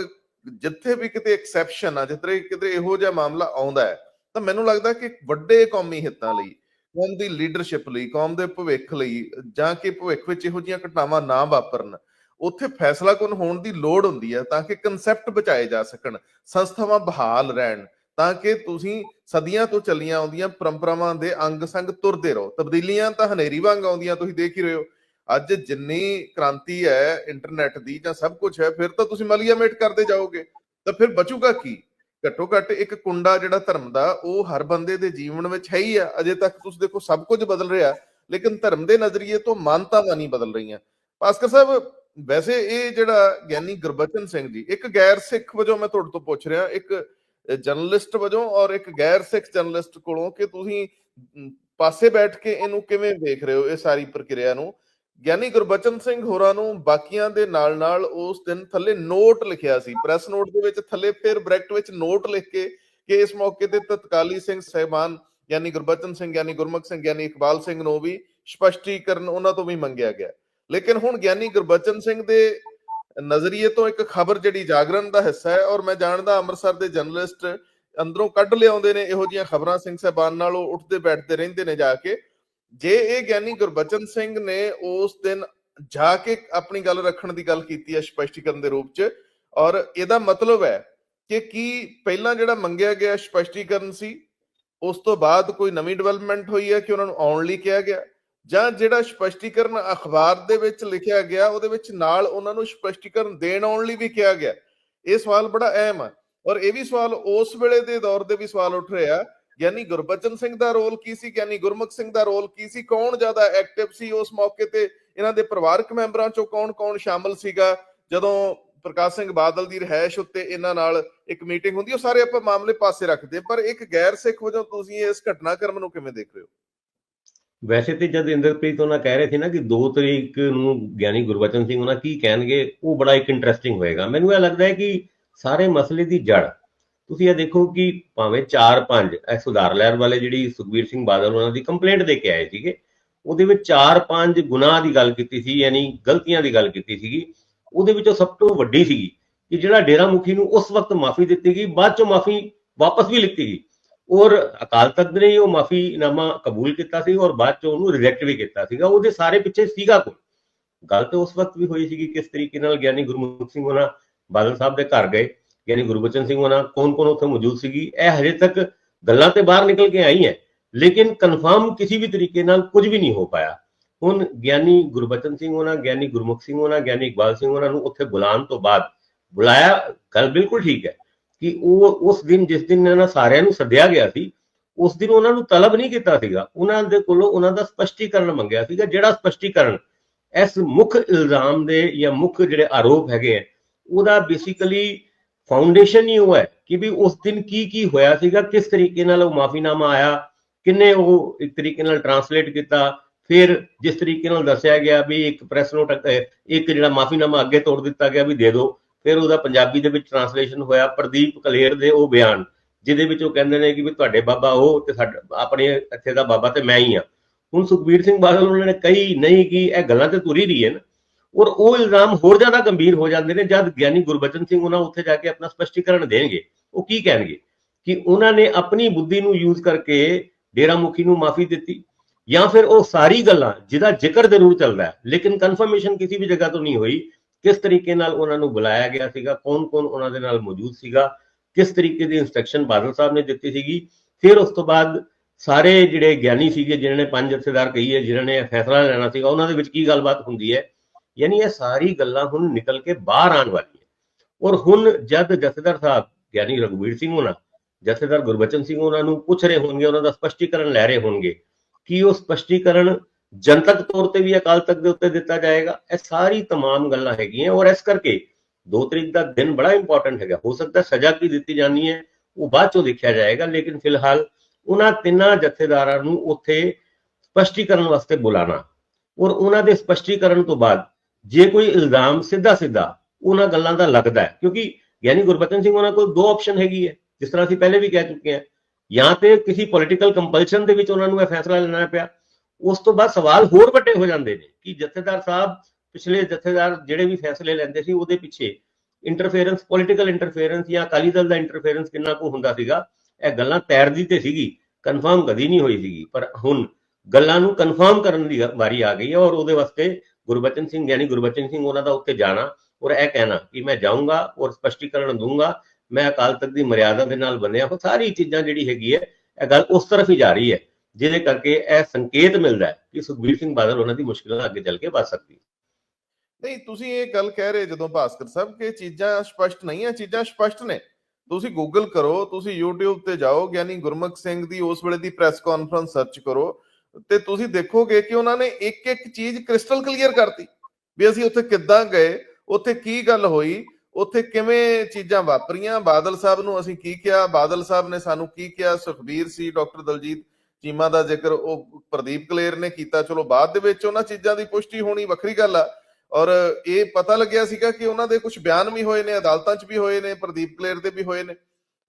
ਜਿੱਥੇ ਵੀ ਕਿਤੇ ਐਕਸੈਪਸ਼ਨ ਆ ਜਿੱਥੇ ਕਿਤੇ ਇਹੋ ਜਿਹਾ ਮਾਮਲਾ ਆਉਂਦਾ ਹੈ, ਤਾਂ ਮੈਨੂੰ ਲੱਗਦਾ ਕਿ ਵੱਡੇ ਕੌਮੀ ਹਿੱਤਾਂ ਲਈ, ਕੌਮ ਦੀ ਲੀਡਰਸ਼ਿਪ ਲਈ, ਕੌਮ ਦੇ ਭਵਿੱਖ ਲਈ, ਜਾਂ ਕਿ ਭਵਿੱਖ ਵਿੱਚ ਇਹੋ ਜਿਹੀਆਂ ਘਟਨਾਵਾਂ ਨਾ ਵਾਪਰਨ, ਉੱਥੇ ਫੈਸਲਾ ਕੁਨ ਹੋਣ ਦੀ ਲੋੜ ਹੁੰਦੀ ਹੈ ਤਾਂ ਕਿ ਕਨਸੈਪਟ ਬਚਾਏ ਜਾ ਸਕਣ, ਸੰਸਥਾਵਾਂ ਬਹਾਲ ਰਹਿਣ, ਤਾਂ ਕਿ ਤੁਸੀਂ ਸਦੀਆਂ ਤੋਂ ਚੱਲੀਆਂ ਆਉਂਦੀਆਂ ਪਰੰਪਰਾਵਾਂ ਦੇ ਅੰਗ ਸੰਗ ਤੁਰਦੇ ਰਹੋ, ਤਬਦੀਲੀਆਂ ਤਾਂ ਹਨੇਰੀ ਵਾਂਗ ਆਉਂਦੀਆਂ, ਤੁਸੀਂ ਦੇਖ ਹੀ ਰਹੇ ਹੋ। ਅੱਜ ਜਿੰਨੀ ਕ੍ਰਾਂਤੀ ਹੈ ਇੰਟਰਨੈਟ ਦੀ ਜਾਂ ਸਭ ਕੁਝ ਹੈ, ਫਿਰ ਤਾਂ ਤੁਸੀਂ ਮਲੀਆਮੇਟ ਕਰਦੇ ਜਾਓਗੇ। ਤਾਂ ਫਿਰ ਬਚੂਗਾ ਕੀ? ਘੱਟੋ ਘੱਟ ਇੱਕ ਕੁੰਡਾ ਜਿਹੜਾ ਧਰਮ ਦਾ, ਉਹ ਹਰ ਬੰਦੇ ਦੇ ਜੀਵਨ ਵਿੱਚ ਹੈ ਹੀ ਆ। ਅਜੇ ਤੱਕ ਤੁਸੀਂ ਦੇਖੋ ਸਭ ਕੁਝ ਬਦਲ ਰਿਹਾ, ਲੇਕਿਨ ਧਰਮ ਦੇ ਨਜ਼ਰੀਏ ਤੋਂ ਮਾਨਤਾਵਾਂ ਨਹੀਂ ਬਦਲ ਰਹੀਆਂ। ਭਾਸਕਰ ਸਾਹਿਬ, ਵੈਸੇ ਇਹ ਜਿਹੜਾ ਗਿਆਨੀ ਗੁਰਬਚਨ ਸਿੰਘ ਜੀ, ਇੱਕ ਗੈਰ ਸਿੱਖ ਵਜੋਂ ਮੈਂ ਤੁਹਾਡੇ ਤੋਂ ਪੁੱਛ ਰਿਹਾ, ਇੱਕ ਜਰਨਲਿਸਟ ਵਜੋਂ ਔਰ ਇੱਕ ਗੈਰ ਸਿੱਖ ਜਰਨਲਿਸਟ ਕੋਲੋਂ ਕਿ ਤੁਸੀਂ ਪਾਸੇ ਬੈਠ ਕੇ ਇਹਨੂੰ ਕਿਵੇਂ ਵੇਖ ਰਹੇ ਹੋ, ਇਹ ਸਾਰੀ ਪ੍ਰਕਿਰਿਆ ਨੂੰ? ਗਿਆਨੀ ਗੁਰਬਚਨ ਸਿੰਘ ਹੋਰਾਂ ਨੂੰ ਬਾਕੀਆਂ ਦੇ ਨਾਲ ਨਾਲ ਉਸ ਦਿਨ ਥੱਲੇ ਨੋਟ ਲਿਖਿਆ ਸੀ। ਪ੍ਰੈਸ ਨੋਟ ਦੇ ਵਿੱਚ ਥੱਲੇ ਫਿਰ ਬ੍ਰੈਕਟ ਵਿੱਚ ਨੋਟ ਲਿਖ ਕੇ ਕਿ ਇਸ ਮੌਕੇ ਤੇ ਤਤਕਾਲੀ ਸਿੰਘ ਸਹਿਬਾਨ ਗਿਆਨੀ ਗੁਰਬਚਨ ਸਿੰਘ, ਗਿਆਨੀ ਗੁਰਮੁਖ ਸਿੰਘ, ਗਿਆਨੀ ਇਕਬਾਲ ਸਿੰਘ ਨੂੰ ਵੀ ਸਪਸ਼ਟੀਕਰਨ ਉਹਨਾਂ ਤੋਂ ਵੀ ਮੰਗਿਆ ਗਿਆ। ਲੇਕਿਨ ਹੁਣ ਗਿਆਨੀ ਗੁਰਬਚਨ ਸਿੰਘ ਦੇ ਨਜ਼ਰੀਏ ਤੋਂ ਇੱਕ ਖਬਰ ਜਿਹੜੀ ਜਾਗਰਣ ਦਾ ਹਿੱਸਾ ਹੈ ਔਰ ਮੈਂ ਜਾਣਦਾ ਅੰਮ੍ਰਿਤਸਰ ਦੇ ਜਰਨਲਿਸਟ ਅੰਦਰੋਂ ਕੱਢ ਲਿਆਉਂਦੇ ਨੇ ਇਹੋ ਜੀਆਂ ਖਬਰਾਂ ਸਿੰਘ ਸਾਹਿਬਾਨ ਨਾਲ ਉਹ ਉੱਠਦੇ ਬੈਠਦੇ ਰਹਿੰਦੇ ਨੇ ਜਾ ਕੇ। ਜੇ ਇਹ ਗਿਆਨੀ ਗੁਰਬਚਨ ਸਿੰਘ ਨੇ ਉਸ ਦਿਨ ਜਾ ਕੇ ਆਪਣੀ ਗੱਲ ਰੱਖਣ ਦੀ ਗੱਲ ਕੀਤੀ ਹੈ ਸਪਸ਼ਟੀਕਰਨ ਦੇ ਰੂਪ 'ਚ, ਔਰ ਇਹਦਾ ਮਤਲਬ ਹੈ ਕਿ ਕੀ ਪਹਿਲਾਂ ਜਿਹੜਾ ਮੰਗਿਆ ਗਿਆ ਸਪਸ਼ਟੀਕਰਨ ਸੀ, ਉਸ ਤੋਂ ਬਾਅਦ ਕੋਈ ਨਵੀਂ ਡਿਵੈਲਪਮੈਂਟ ਹੋਈ ਹੈ ਕਿ ਉਹਨਾਂ ਨੂੰ ਆਉਣ ਲਈ ਕਿਹਾ ਗਿਆ? ਜਾਂ ਜਿਹੜਾ ਸਪਸ਼ਟੀਕਰਨ ਅਖਬਾਰ ਦੇ ਵਿੱਚ ਲਿਖਿਆ ਗਿਆ, ਉਹਦੇ ਵਿੱਚ ਨਾਲ ਉਹਨਾਂ ਨੂੰ ਸਪਸ਼ਟੀਕਰਨ ਦੇਣ ਆਉਣ ਲਈ ਵੀ ਕਿਹਾ ਗਿਆ? ਇਹ ਸਵਾਲ ਬੜਾ ਅਹਿਮ ਹੈ, ਔਰ ਇਹ ਵੀ ਸਵਾਲ ਉਸ ਵੇਲੇ ਦੇ ਦੌਰ ਦੇ ਵੀ ਸਵਾਲ ਉੱਠ ਰਿਹਾ ਗਿਆਨੀ ਗੁਰਬਚਨ ਸਿੰਘ ਦਾ ਰੋਲ ਕੀ ਸੀ? ਗਿਆਨੀ ਗੁਰਮੁਖ ਸਿੰਘ ਦਾ ਰੋਲ ਕੀ ਸੀ? ਕੌਣ ਜ਼ਿਆਦਾ ਐਕਟਿਵ ਸੀ ਉਸ ਮੌਕੇ ਤੇ? ਇਹਨਾਂ ਦੇ ਪਰਿਵਾਰਕ ਮੈਂਬਰਾਂ ਚੋਂ ਕੌਣ-ਕੌਣ ਸ਼ਾਮਲ ਸੀਗਾ? ਜਦੋਂ ਪ੍ਰਕਾਸ਼ ਸਿੰਘ ਬਾਦਲ ਦੀ ਰਹਿائش ਉੱਤੇ ਇਹਨਾਂ ਨਾਲ ਇੱਕ ਮੀਟਿੰਗ ਹੁੰਦੀ, ਉਹ ਸਾਰੇ ਆਪਾਂ ਮਾਮਲੇ ਪਾਸੇ ਰੱਖਦੇ ਪਰ ਇੱਕ ਗੈਰ ਸਿੱਖ ਵਜੋਂ ਤੁਸੀਂ ਇਸ ਘਟਨਾਕ੍ਰਮ ਨੂੰ ਕਿਵੇਂ ਦੇਖ ਰਹੇ ਹੋ? ਵੈਸੇ ਤੇ ਜਦ ਇੰਦਰਪ੍ਰੀਤ ਉਹਨਾਂ ਕਹਿ ਰਹੇ ਸੀ ਨਾ ਕਿ 2 ਤਰੀਕ ਨੂੰ ਗਿਆਨੀ ਗੁਰਬਚਨ ਸਿੰਘ ਉਹਨਾਂ ਕੀ ਕਹਿਣਗੇ, ਉਹ ਬੜਾ ਇੱਕ ਇੰਟਰਸਟਿੰਗ ਹੋਏਗਾ। ਮੈਨੂੰ ਇਹ ਲੱਗਦਾ ਹੈ ਕਿ ਸਾਰੇ ਮਸਲੇ ਦੀ ਜੜ ਤੁਸੀਂ ਇਹ ਦੇਖੋ ਕਿ ਭਾਵੇਂ 4-5 ਇਹ ਸੁਧਾਰ ਲੈਣ ਵਾਲੇ ਜਿਹੜੀ ਸੁਖਬੀਰ ਸਿੰਘ ਬਾਦਲ ਉਹਨਾਂ ਦੀ ਕੰਪਲੇਂਟ ਦੇ ਕੇ ਆਏ ਸੀਗੇ, ਉਹਦੇ ਵਿੱਚ 4-5 ਗੁਨਾਹ ਦੀ ਗੱਲ ਕੀਤੀ ਸੀ, ਯਾਨੀ ਗਲਤੀਆਂ ਦੀ ਗੱਲ ਕੀਤੀ ਸੀਗੀ, ਉਹਦੇ ਵਿੱਚੋਂ ਸਭ ਤੋਂ ਵੱਡੀ ਸੀਗੀ ਕਿ ਜਿਹੜਾ ਡੇਰਾ ਮੁਖੀ ਨੂੰ ਉਸ ਵਕਤ ਮਾਫੀ ਦਿੱਤੀ ਗਈ, ਬਾਅਦ ਚੋਂ ਮਾਫੀ ਵਾਪਸ ਵੀ ਲਿੱਤੀ ਗਈ। ਔਰ ਅਕਾਲ ਤਖਤ ਨੇ ਉਹ ਮਾਫੀਨਾਮਾ ਕਬੂਲ ਕੀਤਾ ਸੀ ਔਰ ਬਾਅਦ ਚੋਂ ਉਹਨੂੰ ਰਿਜੈਕਟ ਵੀ ਕੀਤਾ ਸੀਗਾ, ਉਹਦੇ ਸਾਰੇ ਪਿੱਛੇ ਸੀਗਾ ਕੋਈ। ਗੱਲ ਤੇ ਉਸ ਵਕਤ ਵੀ ਹੋਈ ਸੀਗੀ ਕਿਸ ਤਰੀਕੇ ਨਾਲ ਗਿਆਨੀ ਗੁਰਮੁਖ ਸਿੰਘ ਉਹਨਾਂ ਬਾਦਲ ਸਾਹਿਬ ਦੇ ਘਰ ਗਏ। ਗਿਆਨੀ ਗੁਰਬਚਨ ਸਿੰਘ ਉਹਨਾਂ ਕੌਣ-ਕੌਣ ਉੱਥੇ ਮੌਜੂਦ ਸੀਗੀ, ਇਹ ਹਜੇ ਤੱਕ ਗੱਲਾਂ ਤੇ ਬਾਹਰ ਨਿਕਲ ਕੇ ਆਈ ਹੈ, ਲੇਕਿਨ ਕਨਫਰਮ ਕਿਸੇ ਵੀ ਤਰੀਕੇ ਨਾਲ ਕੁਝ ਵੀ ਨਹੀਂ ਹੋ ਪਾਇਆ। ਹੁਣ ਗਿਆਨੀ ਗੁਰਬਚਨ ਸਿੰਘ ਉਹਨਾਂ ਗਿਆਨੀ ਗੁਰਮੁਖ ਸਿੰਘ ਉਹਨਾਂ ਗਿਆਨੀ ਇਕਬਾਲ ਸਿੰਘ ਉਹਨਾਂ ਨੂੰ ਉੱਥੇ ਬੁਲਾਉਣ ਤੋਂ ਬਾਅਦ ਬੁਲਾਇਆ, ਗੱਲ ਬਿਲਕੁਲ ਠੀਕ ਹੈ ਕਿ ਉਹ ਉਸ ਦਿਨ, ਜਿਸ ਦਿਨ ਇਹਨਾਂ ਸਾਰਿਆਂ ਨੂੰ ਸੱਦਿਆ ਗਿਆ ਸੀ, ਉਸ ਦਿਨ ਉਹਨਾਂ ਨੂੰ ਤਲਬ ਨਹੀਂ ਕੀਤਾ ਸੀਗਾ। ਉਹਨਾਂ ਦੇ ਕੋਲੋਂ ਉਹਨਾਂ ਦਾ ਸਪਸ਼ਟੀਕਰਨ ਮੰਗਿਆ ਸੀਗਾ, ਜਿਹੜਾ ਸਪਸ਼ਟੀਕਰਨ ਇਸ ਮੁੱਖ ਇਲਜ਼ਾਮ ਦੇ ਜਾਂ ਮੁੱਖ ਜਿਹੜੇ ਆਰੋਪ ਹੈਗੇ ਆ, ਉਹਦਾ ਬੇਸਿਕਲੀ ਫਾਊਂਡੇਸ਼ਨ ਹੀ ਉਹ ਹੈ ਕਿ ਵੀ ਉਸ ਦਿਨ ਕੀ ਕੀ ਹੋਇਆ ਸੀਗਾ, ਕਿਸ ਤਰੀਕੇ ਨਾਲ ਉਹ ਮਾਫੀਨਾਮਾ ਆਇਆ, ਕਿੰਨੇ ਉਹ ਇੱਕ ਤਰੀਕੇ ਨਾਲ ਟਰਾਂਸਲੇਟ ਕੀਤਾ, ਫਿਰ ਜਿਸ ਤਰੀਕੇ ਨਾਲ ਦੱਸਿਆ ਗਿਆ ਵੀ ਇੱਕ ਪ੍ਰੈਸ ਨੋਟ ਇੱਕ ਜਿਹੜਾ ਮਾਫੀਨਾਮਾ ਅੱਗੇ ਤੋੜ ਦਿੱਤਾ ਗਿਆ ਵੀ ਦੇ ਦਿਓ, ਫਿਰ ਉਹਦਾ ਪੰਜਾਬੀ ਦੇ ਵਿੱਚ ਟਰਾਂਸਲੇਸ਼ਨ ਹੋਇਆ ਪ੍ਰਦੀਪ ਕਲੇਰ ਦੇ ਉਹ ਬਿਆਨ, ਜਿਹਦੇ ਵਿੱਚ ਉਹ ਕਹਿੰਦੇ ਨੇ ਕਿ ਵੀ ਤੁਹਾਡੇ ਬਾਬਾ ਉਹ ਤੇ ਸਾਡਾ, ਆਪਣੇ ਇੱਥੇ ਦਾ ਬਾਬਾ ਤੇ ਮੈਂ ਹੀ ਆ ਹੁਣ ਸੁਖਬੀਰ ਸਿੰਘ ਬਾਦਲ ਉਹਨਾਂ ਨੇ ਕਹੀ ਨਹੀਂ ਕਿ ਇਹ ਗੱਲਾਂ ਤੇ ਤੁਰੀ ਰਹੀ ਹੈ ਨਾ। ਔਰ ਉਹ ਇਲਜ਼ਾਮ ਹੋਰ ਜ਼ਿਆਦਾ ਗੰਭੀਰ ਹੋ ਜਾਂਦੇ ਨੇ ਜਦ ਗਿਆਨੀ ਗੁਰਬਚਨ ਸਿੰਘ ਉਹਨਾਂ ਉੱਥੇ ਜਾ ਕੇ ਆਪਣਾ ਸਪਸ਼ਟੀਕਰਨ ਦੇਣਗੇ। ਉਹ ਕੀ ਕਹਿਣਗੇ? ਕਿ ਉਹਨਾਂ ਨੇ ਆਪਣੀ ਬੁੱਧੀ ਨੂੰ ਯੂਜ਼ ਕਰਕੇ ਡੇਰਾ ਮੁਖੀ ਨੂੰ ਮਾਫੀ ਦਿੱਤੀ ਜਾਂ ਫਿਰ ਉਹ ਸਾਰੀ ਗੱਲਾਂ ਜਿਹਦਾ ਜ਼ਿਕਰ ਜ਼ਰੂਰ ਚੱਲਦਾ ਹੈ, ਲੇਕਿਨ ਕਨਫਰਮੇਸ਼ਨ ਕਿਸੇ ਵੀ ਜਗ੍ਹਾ ਤੋਂ ਨਹੀਂ ਹੋਈ। ਕਿਸ ਤਰੀਕੇ ਨਾਲ ਉਹਨਾਂ ਨੂੰ ਬੁਲਾਇਆ ਗਿਆ ਸੀਗਾ? ਕੌਣ-ਕੌਣ ਉਹਨਾਂ ਦੇ ਨਾਲ ਮੌਜੂਦ ਸੀਗਾ? ਕਿਸ ਤਰੀਕੇ ਦੀ ਇਨਸਟਰਕਸ਼ਨ ਬਾਦਲ ਸਾਹਿਬ ਨੇ ਦਿੱਤੀ ਸੀਗੀ? ਫਿਰ ਉਸ ਤੋਂ ਬਾਅਦ ਸਾਰੇ ਜਿਹੜੇ ਗਿਆਨੀ ਸੀਗੇ, ਜਿਨ੍ਹਾਂ ਨੇ ਪੰਜ ਜਥੇਦਾਰ ਕਹੀ ਹੈ, ਜਿਨ੍ਹਾਂ ਨੇ ਫੈਸਲਾ ਲੈਣਾ ਸੀਗਾ, ਉਹਨਾਂ ਦੇ ਵਿੱਚ ਕੀ ਗੱਲਬਾਤ ਹੁੰਦੀ ਹੈ? ਯਾਨੀ ਇਹ ਸਾਰੀ ਗੱਲਾਂ ਹੁਣ ਨਿਕਲ ਕੇ ਬਾਹਰ ਆਉਣ ਵਾਲੀਆਂ ਔਰ ਹੁਣ ਜਦ ਜਥੇਦਾਰ ਸਾਹਿਬ ਗਿਆਨੀ ਰਘੁਵੀਰ ਸਿੰਘ ਹੋਣਾ ਜਥੇਦਾਰ ਗੁਰਬਚਨ ਸਿੰਘ ਉਹਨਾਂ ਨੂੰ ਪੁੱਛ ਰਹੇ ਹੋਣਗੇ ਉਹਨਾਂ ਦਾ ਸਪਸ਼ਟੀਕਰਨ ਲੈ ਰਹੇ ਹੋਣਗੇ ਕਿ ਉਹ ਸਪਸ਼ਟੀਕਰਨ ਜਨਤਕ ਤੌਰ ਤੇ ਵੀ ਅਕਾਲ ਤਖਤ ਦੇ ਉੱਤੇ ਦਿੱਤਾ ਜਾਏਗਾ ਇਹ ਸਾਰੀ तमाम ਗੱਲਾਂ ਹੈਗੀਆਂ ਔਰ ਇਸ ਕਰਕੇ 2 ਤਰੀਕ ਦਾ ਦਿਨ ਬੜਾ ਇੰਪੋਰਟੈਂਟ ਹੈਗਾ ਹੋ ਸਕਦਾ ਸਜ਼ਾ ਕੀ ਦਿੱਤੀ ਜਾਣੀ ਹੈ ਉਹ ਬਾਅਦ ਚੋਂ ਦੇਖਿਆ ਜਾਏਗਾ ਲੇਕਿਨ ਫਿਲਹਾਲ ਉਹਨਾਂ ਤਿੰਨਾਂ ਜਥੇਦਾਰਾਂ ਨੂੰ ਉੱਥੇ ਸਪਸ਼ਟੀਕਰਨ ਵਾਸਤੇ ਬੁਲਾਣਾ ਔਰ ਉਹਨਾਂ ਦੇ ਸਪਸ਼ਟੀਕਰਨ ਤੋਂ ਬਾਅਦ ਜੇ ਕੋਈ ਇਲਜ਼ਾਮ ਸਿੱਧਾ ਸਿੱਧਾ ਉਹਨਾਂ ਗੱਲਾਂ ਦਾ ਲੱਗਦਾ ਹੈ, ਕਿਉਂਕਿ ਯਾਨੀ ਗੁਰਬਚਨ ਸਿੰਘ ਉਹਨਾਂ ਕੋਲ ਦੋ ਆਪਸ਼ਨ ਹੈਗੀ ਹੈ, ਜਿਸ ਤਰ੍ਹਾਂ ਅਸੀਂ ਪਹਿਲੇ ਵੀ ਕਹਿ ਚੁੱਕੇ ਹਾਂ, ਜਾਂ ਤੇ ਕਿਸੇ ਪੋਲਿਟੀਕਲ ਕੰਪਲਸ਼ਨ ਦੇ ਵਿੱਚ ਉਹਨਾਂ ਨੂੰ ਇਹ ਫੈਸਲਾ ਲੈਣਾ ਪਿਆ, ਉਸ ਤੋਂ ਬਾਅਦ ਸਵਾਲ ਹੋਰ ਵੱਡੇ ਹੋ ਜਾਂਦੇ ਨੇ ਕਿ ਜਥੇਦਾਰ ਸਾਹਿਬ ਪਿਛਲੇ ਜਥੇਦਾਰ ਜਿਹੜੇ ਵੀ ਫੈਸਲੇ ਲੈਂਦੇ ਸੀ ਉਹਦੇ ਪਿੱਛੇ ਇੰਟਰਫੇਰੈਂਸ ਪੋਲੀਟੀਕਲ ਇੰਟਰਫੇਰੈਂਸ ਜਾਂ ਅਕਾਲੀ ਦਲ ਦਾ ਇੰਟਰਫੇਰੈਂਸ ਕਿੰਨਾ ਕੁ ਹੁੰਦਾ ਸੀਗਾ, ਇਹ ਗੱਲਾਂ ਤੈਰਦੀ ਤੇ ਸੀਗੀ ਕਨਫਰਮ ਕਦੀ ਨਹੀਂ ਹੋਈ ਸੀਗੀ, ਪਰ ਹੁਣ ਗੱਲਾਂ ਨੂੰ ਕਨਫਰਮ ਕਰਨ ਦੀ ਵਾਰੀ ਆ ਗਈ ਹੈ ਔਰ ਉਹਦੇ ਵਾਸਤੇ ਗੁਰਬਚਨ ਸਿੰਘ ਯਾਨੀ ਗੁਰਬਚਨ ਸਿੰਘ ਉਹਨਾਂ ਦਾ ਉੱਤੇ ਜਾਣਾ ਔਰ ਇਹ ਕਹਿਣਾ ਕਿ ਮੈਂ ਜਾਊਂਗਾ ਔਰ ਸਪਸ਼ਟੀਕਰਨ ਦੂੰਗਾ ਮੈਂ ਅਕਾਲ ਤਖਤ ਦੀ ਮਰਿਆਦਾ ਦੇ ਨਾਲ ਬੰਨਿਆ ਉਹ ਸਾਰੀ ਚੀਜ਼ਾਂ ਜਿਹੜੀ ਹੈਗੀ ਹੈ, ਇਹ ਗੱਲ ਉਸ ਤਰਫ ਹੀ ਜਾ ਰਹੀ ਹੈ, ਜਿਹਦੇ ਕਰਕੇ ਇਹ ਸੰਕੇਤ ਮਿਲਦਾ ਹੈ ਕਿ ਸੁਖਬੀਰ ਸਿੰਘ ਬਾਦਲ ਉਹਨਾਂ ਦੀ ਮੁਸ਼ਕਿਲਾਂ ਅੱਗੇ ਚੱਲ ਕੇ ਵੱਧ ਸਕਦੀ ਨਹੀਂ, ਤੁਸੀਂ ਇਹ ਗੱਲ ਕਹਿ ਰਹੇ ਜਦੋਂ ਭਾਸਕਰ ਸਾਹਿਬ ਕਿ ਚੀਜ਼ਾਂ ਸਪਸ਼ਟ ਨਹੀਂ ਹੈ ਚੀਜ਼ਾਂ ਸਪਸ਼ਟ ਨੇ। ਤੁਸੀਂ ਗੂਗਲ ਕਰੋ, ਤੁਸੀਂ YouTube ਤੇ ਜਾਓ, ਗਿਆਨੀ ਗੁਰਮੁਖ ਸਿੰਘ ਦੀ ਉਸ ਵੇਲੇ ਦੀ ਪ੍ਰੈਸ ਕਾਨਫਰੰਸ ਸਰਚ ਕਰੋ ਤੇ ਤੁਸੀਂ ਦੇਖੋਗੇ ਕਿ ਉਹਨਾਂ ਨੇ ਇੱਕ ਇੱਕ ਚੀਜ਼ ਕ੍ਰਿਸਟਲ ਕਲੀਅਰ ਕਰਤੀ ਵੀ ਅਸੀਂ ਉੱਥੇ ਕਿੱਦਾਂ ਗਏ, ਉੱਥੇ ਕੀ ਗੱਲ ਹੋਈ, ਉੱਥੇ ਕਿਵੇਂ ਚੀਜ਼ਾਂ ਵਾਪਰੀਆਂ, ਬਾਦਲ ਸਾਹਿਬ ਨੂੰ ਅਸੀਂ ਕੀ ਕਿਹਾ, ਬਾਦਲ ਸਾਹਿਬ ਨੇ ਸਾਨੂੰ ਕੀ ਕਿਹਾ, ਸੁਖਬੀਰ ਸੀ, ਡਾਕਟਰ ਦਲਜੀਤ ਚੀਮਾ ਦਾ ਜ਼ਿਕਰ, ਉਹ ਪ੍ਰਦੀਪ ਕਲੇਰ ਨੇ ਕੀਤਾ, ਚਲੋ ਬਾਅਦ ਦੇ ਵਿੱਚ ਉਹਨਾਂ ਚੀਜ਼ਾਂ ਦੀ ਪੁਸ਼ਟੀ ਹੋਣੀ ਵੱਖਰੀ ਗੱਲ ਆ, ਔਰ ਇਹ ਪਤਾ ਲੱਗਿਆ ਸੀਗਾ ਕਿ ਉਹਨਾਂ ਦੇ ਕੁਝ ਬਿਆਨ ਵੀ ਹੋਏ ਨੇ, ਅਦਾਲਤਾਂ 'ਚ ਵੀ ਹੋਏ ਨੇ, ਪ੍ਰਦੀਪ ਕਲੇਰ ਦੇ ਵੀ ਹੋਏ ਨੇ।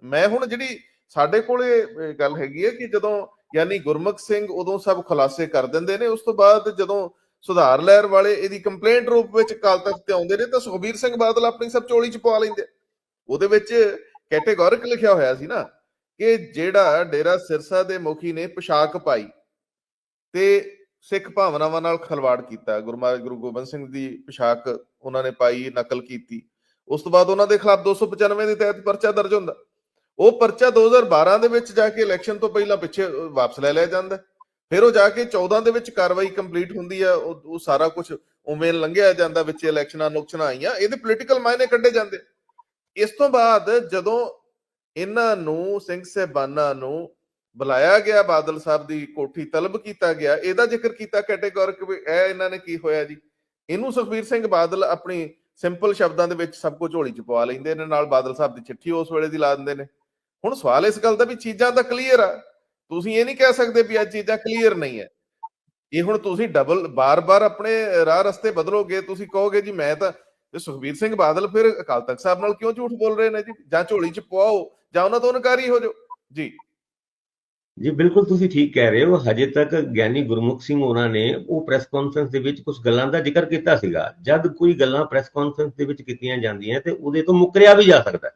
ਮੈਂ ਹੁਣ ਜਿਹੜੀ ਸਾਡੇ ਕੋਲੇ ਇਹ ਗੱਲ ਹੈਗੀ ਹੈ ਕਿ ਜਦੋਂ ਯਾਨੀ ਗੁਰਮੁਖ ਸਿੰਘ ਉਦੋਂ ਸਭ ਖੁਲਾਸੇ ਕਰ ਦਿੰਦੇ ਨੇ, ਉਸ ਤੋਂ ਬਾਅਦ ਜਦੋਂ ਸੁਧਾਰ ਲਹਿਰ ਵਾਲੇ ਇਹਦੀ ਕੰਪਲੇਂਟ ਰੂਪ ਵਿੱਚ ਅਕਾਲ ਤਖਤ ਤੇ ਆਉਂਦੇ ਨੇ, ਤਾਂ ਸੁਖਬੀਰ ਸਿੰਘ ਬਾਦਲ ਆਪਣੀ ਸਭ ਚੋਲੀ ਚ ਪਵਾ ਲੈਂਦੇ ਉਹਦੇ ਵਿੱਚ ਕੈਟੇਗੋਰਿਕ ਲਿਖਿਆ ਹੋਇਆ ਸੀ ਨਾ ਕਿ ਜਿਹੜਾ ਡੇਰਾ ਸਿਰਸਾ ਦੇ ਮੁਖੀ ਨੇ ਪੋਸ਼ਾਕ ਪਾਈ ਤੇ ਸਿੱਖ ਭਾਵਨਾਵਾਂ ਨਾਲ ਖਲਵਾੜ ਕੀਤਾ। ਗੁਰੂ ਗੁਰੂ ਗੋਬਿੰਦ ਸਿੰਘ ਦੀ ਪੋਸ਼ਾਕ ਉਹਨਾਂ ਨੇ ਪਾਈ, ਨਕਲ ਕੀਤੀ। ਉਸ ਤੋਂ ਬਾਅਦ ਉਹਨਾਂ ਦੇ ਖਿਲਾਫ 295 ਦੇ ਤਹਿਤ ਪਰਚਾ ਦਰਜ ਹੁੰਦਾ। ਉਹ ਪਰਚਾ 2012 ਦੇ ਵਿੱਚ ਜਾ ਕੇ ਇਲੈਕਸ਼ਨ ਤੋਂ ਪਹਿਲਾਂ ਪਿੱਛੇ ਵਾਪਸ ਲੈ ਲਿਆ ਜਾਂਦਾ। ਫਿਰ ਉਹ ਜਾ ਕੇ 14 ਦੇ ਵਿੱਚ ਕਾਰਵਾਈ ਕੰਪਲੀਟ ਹੁੰਦੀ ਆ, ਉਹ ਸਾਰਾ ਕੁਝ ਉਵੇਂ ਲੰਘਿਆ ਜਾਂਦਾ ਵਿੱਚ ਇਲੈਕਸ਼ਨਾਂ, ਨੁਕਸ਼ਨਾਂ ਆਈਆਂ, ਇਹਦੇ ਪੋਲੀਟੀਕਲ ਮਾਇਨੇ ਕੱਢੇ ਜਾਂਦੇ। ਇਸ ਤੋਂ ਬਾਅਦ ਜਦੋਂ ਇਹਨਾਂ ਨੂੰ, ਸਿੰਘ ਸਹਿਬਾਨਾਂ ਨੂੰ ਬੁਲਾਇਆ ਗਿਆ, ਬਾਦਲ ਸਾਹਿਬ ਦੀ ਕੋਠੀ ਤਲਬ ਕੀਤਾ ਗਿਆ, ਇਹਦਾ ਜ਼ਿਕਰ ਕੀਤਾ ਕੈਟੇਗੋਰਿਕ ਵੀ, ਇਹ ਇਹਨਾਂ ਨੇ ਕੀ ਹੋਇਆ ਜੀ? ਇਹਨੂੰ ਸੁਖਬੀਰ ਸਿੰਘ ਬਾਦਲ ਆਪਣੀ ਸਿੰਪਲ ਸ਼ਬਦਾਂ ਦੇ ਵਿੱਚ ਸਭ ਕੁਝ ਝੋਲੀ ਚ ਪਵਾ ਲੈਂਦੇ ਨੇ, ਨਾਲ ਬਾਦਲ ਸਾਹਿਬ ਦੀ ਚਿੱਠੀ ਉਸ ਵੇਲੇ ਦੀ ਲਾ ਦਿੰਦੇ ਨੇ। ਹੁਣ ਸਵਾਲ ਇਸ ਗੱਲ ਦਾ ਵੀ ਚੀਜ਼ਾਂ ਤਾਂ ਕਲੀਅਰ ਆ। ਤੁਸੀਂ ਇਹ ਨਹੀਂ ਕਹਿ ਸਕਦੇ ਵੀ ਇਹ ਚੀਜ਼ਾਂ ਕਲੀਅਰ ਨਹੀਂ ਹੈ ਇਹ ਹੁਣ ਤੁਸੀਂ ਡਬਲ ਬਾਰ-ਬਾਰ ਆਪਣੇ ਰਾਹ ਰਸਤੇ ਬਦਲੋਗੇ, ਤੁਸੀਂ ਕਹੋਗੇ ਜੀ ਮੈਂ ਤਾਂ ਸੁਖਬੀਰ ਸਿੰਘ ਬਾਦਲ ਫਿਰ ਅਕਾਲ ਤਖਤ ਸਾਹਿਬ ਨਾਲ ਕਿਉਂ ਝੂਠ ਬੋਲ ਰਹੇ ਨੇ ਜੀ? ਜਾਂ ਝੋਲੀ ਚ ਪਵਾਓ, ਜਾਂ ਉਹਨਾਂ ਤੋਂ ਇਨਕਾਰੀ ਹੋ ਜਾਓ। ਜੀ। ਜੀ, ਬਿਲਕੁਲ ਤੁਸੀਂ ਠੀਕ ਕਹਿ ਰਹੇ ਹੋ। ਹਜੇ ਤੱਕ ਗਿਆਨੀ ਗੁਰਮੁਖ ਸਿੰਘ ਉਹਨਾਂ ਨੇ ਉਹ ਪ੍ਰੈਸ ਕਾਨਫਰੰਸ ਦੇ ਵਿੱਚ ਕੁਝ ਗੱਲਾਂ ਦਾ ਜ਼ਿਕਰ ਕੀਤਾ ਸੀਗਾ। ਜਦ ਕੋਈ ਗੱਲਾਂ ਪ੍ਰੈਸ ਕਾਨਫਰੰਸ ਦੇ ਵਿੱਚ ਕੀਤੀਆਂ ਜਾਂਦੀਆਂ ਤੇ ਉਹਦੇ ਤੋਂ ਮੁੱਕਰਿਆ ਵੀ ਜਾ ਸਕਦਾ। ਹੈ।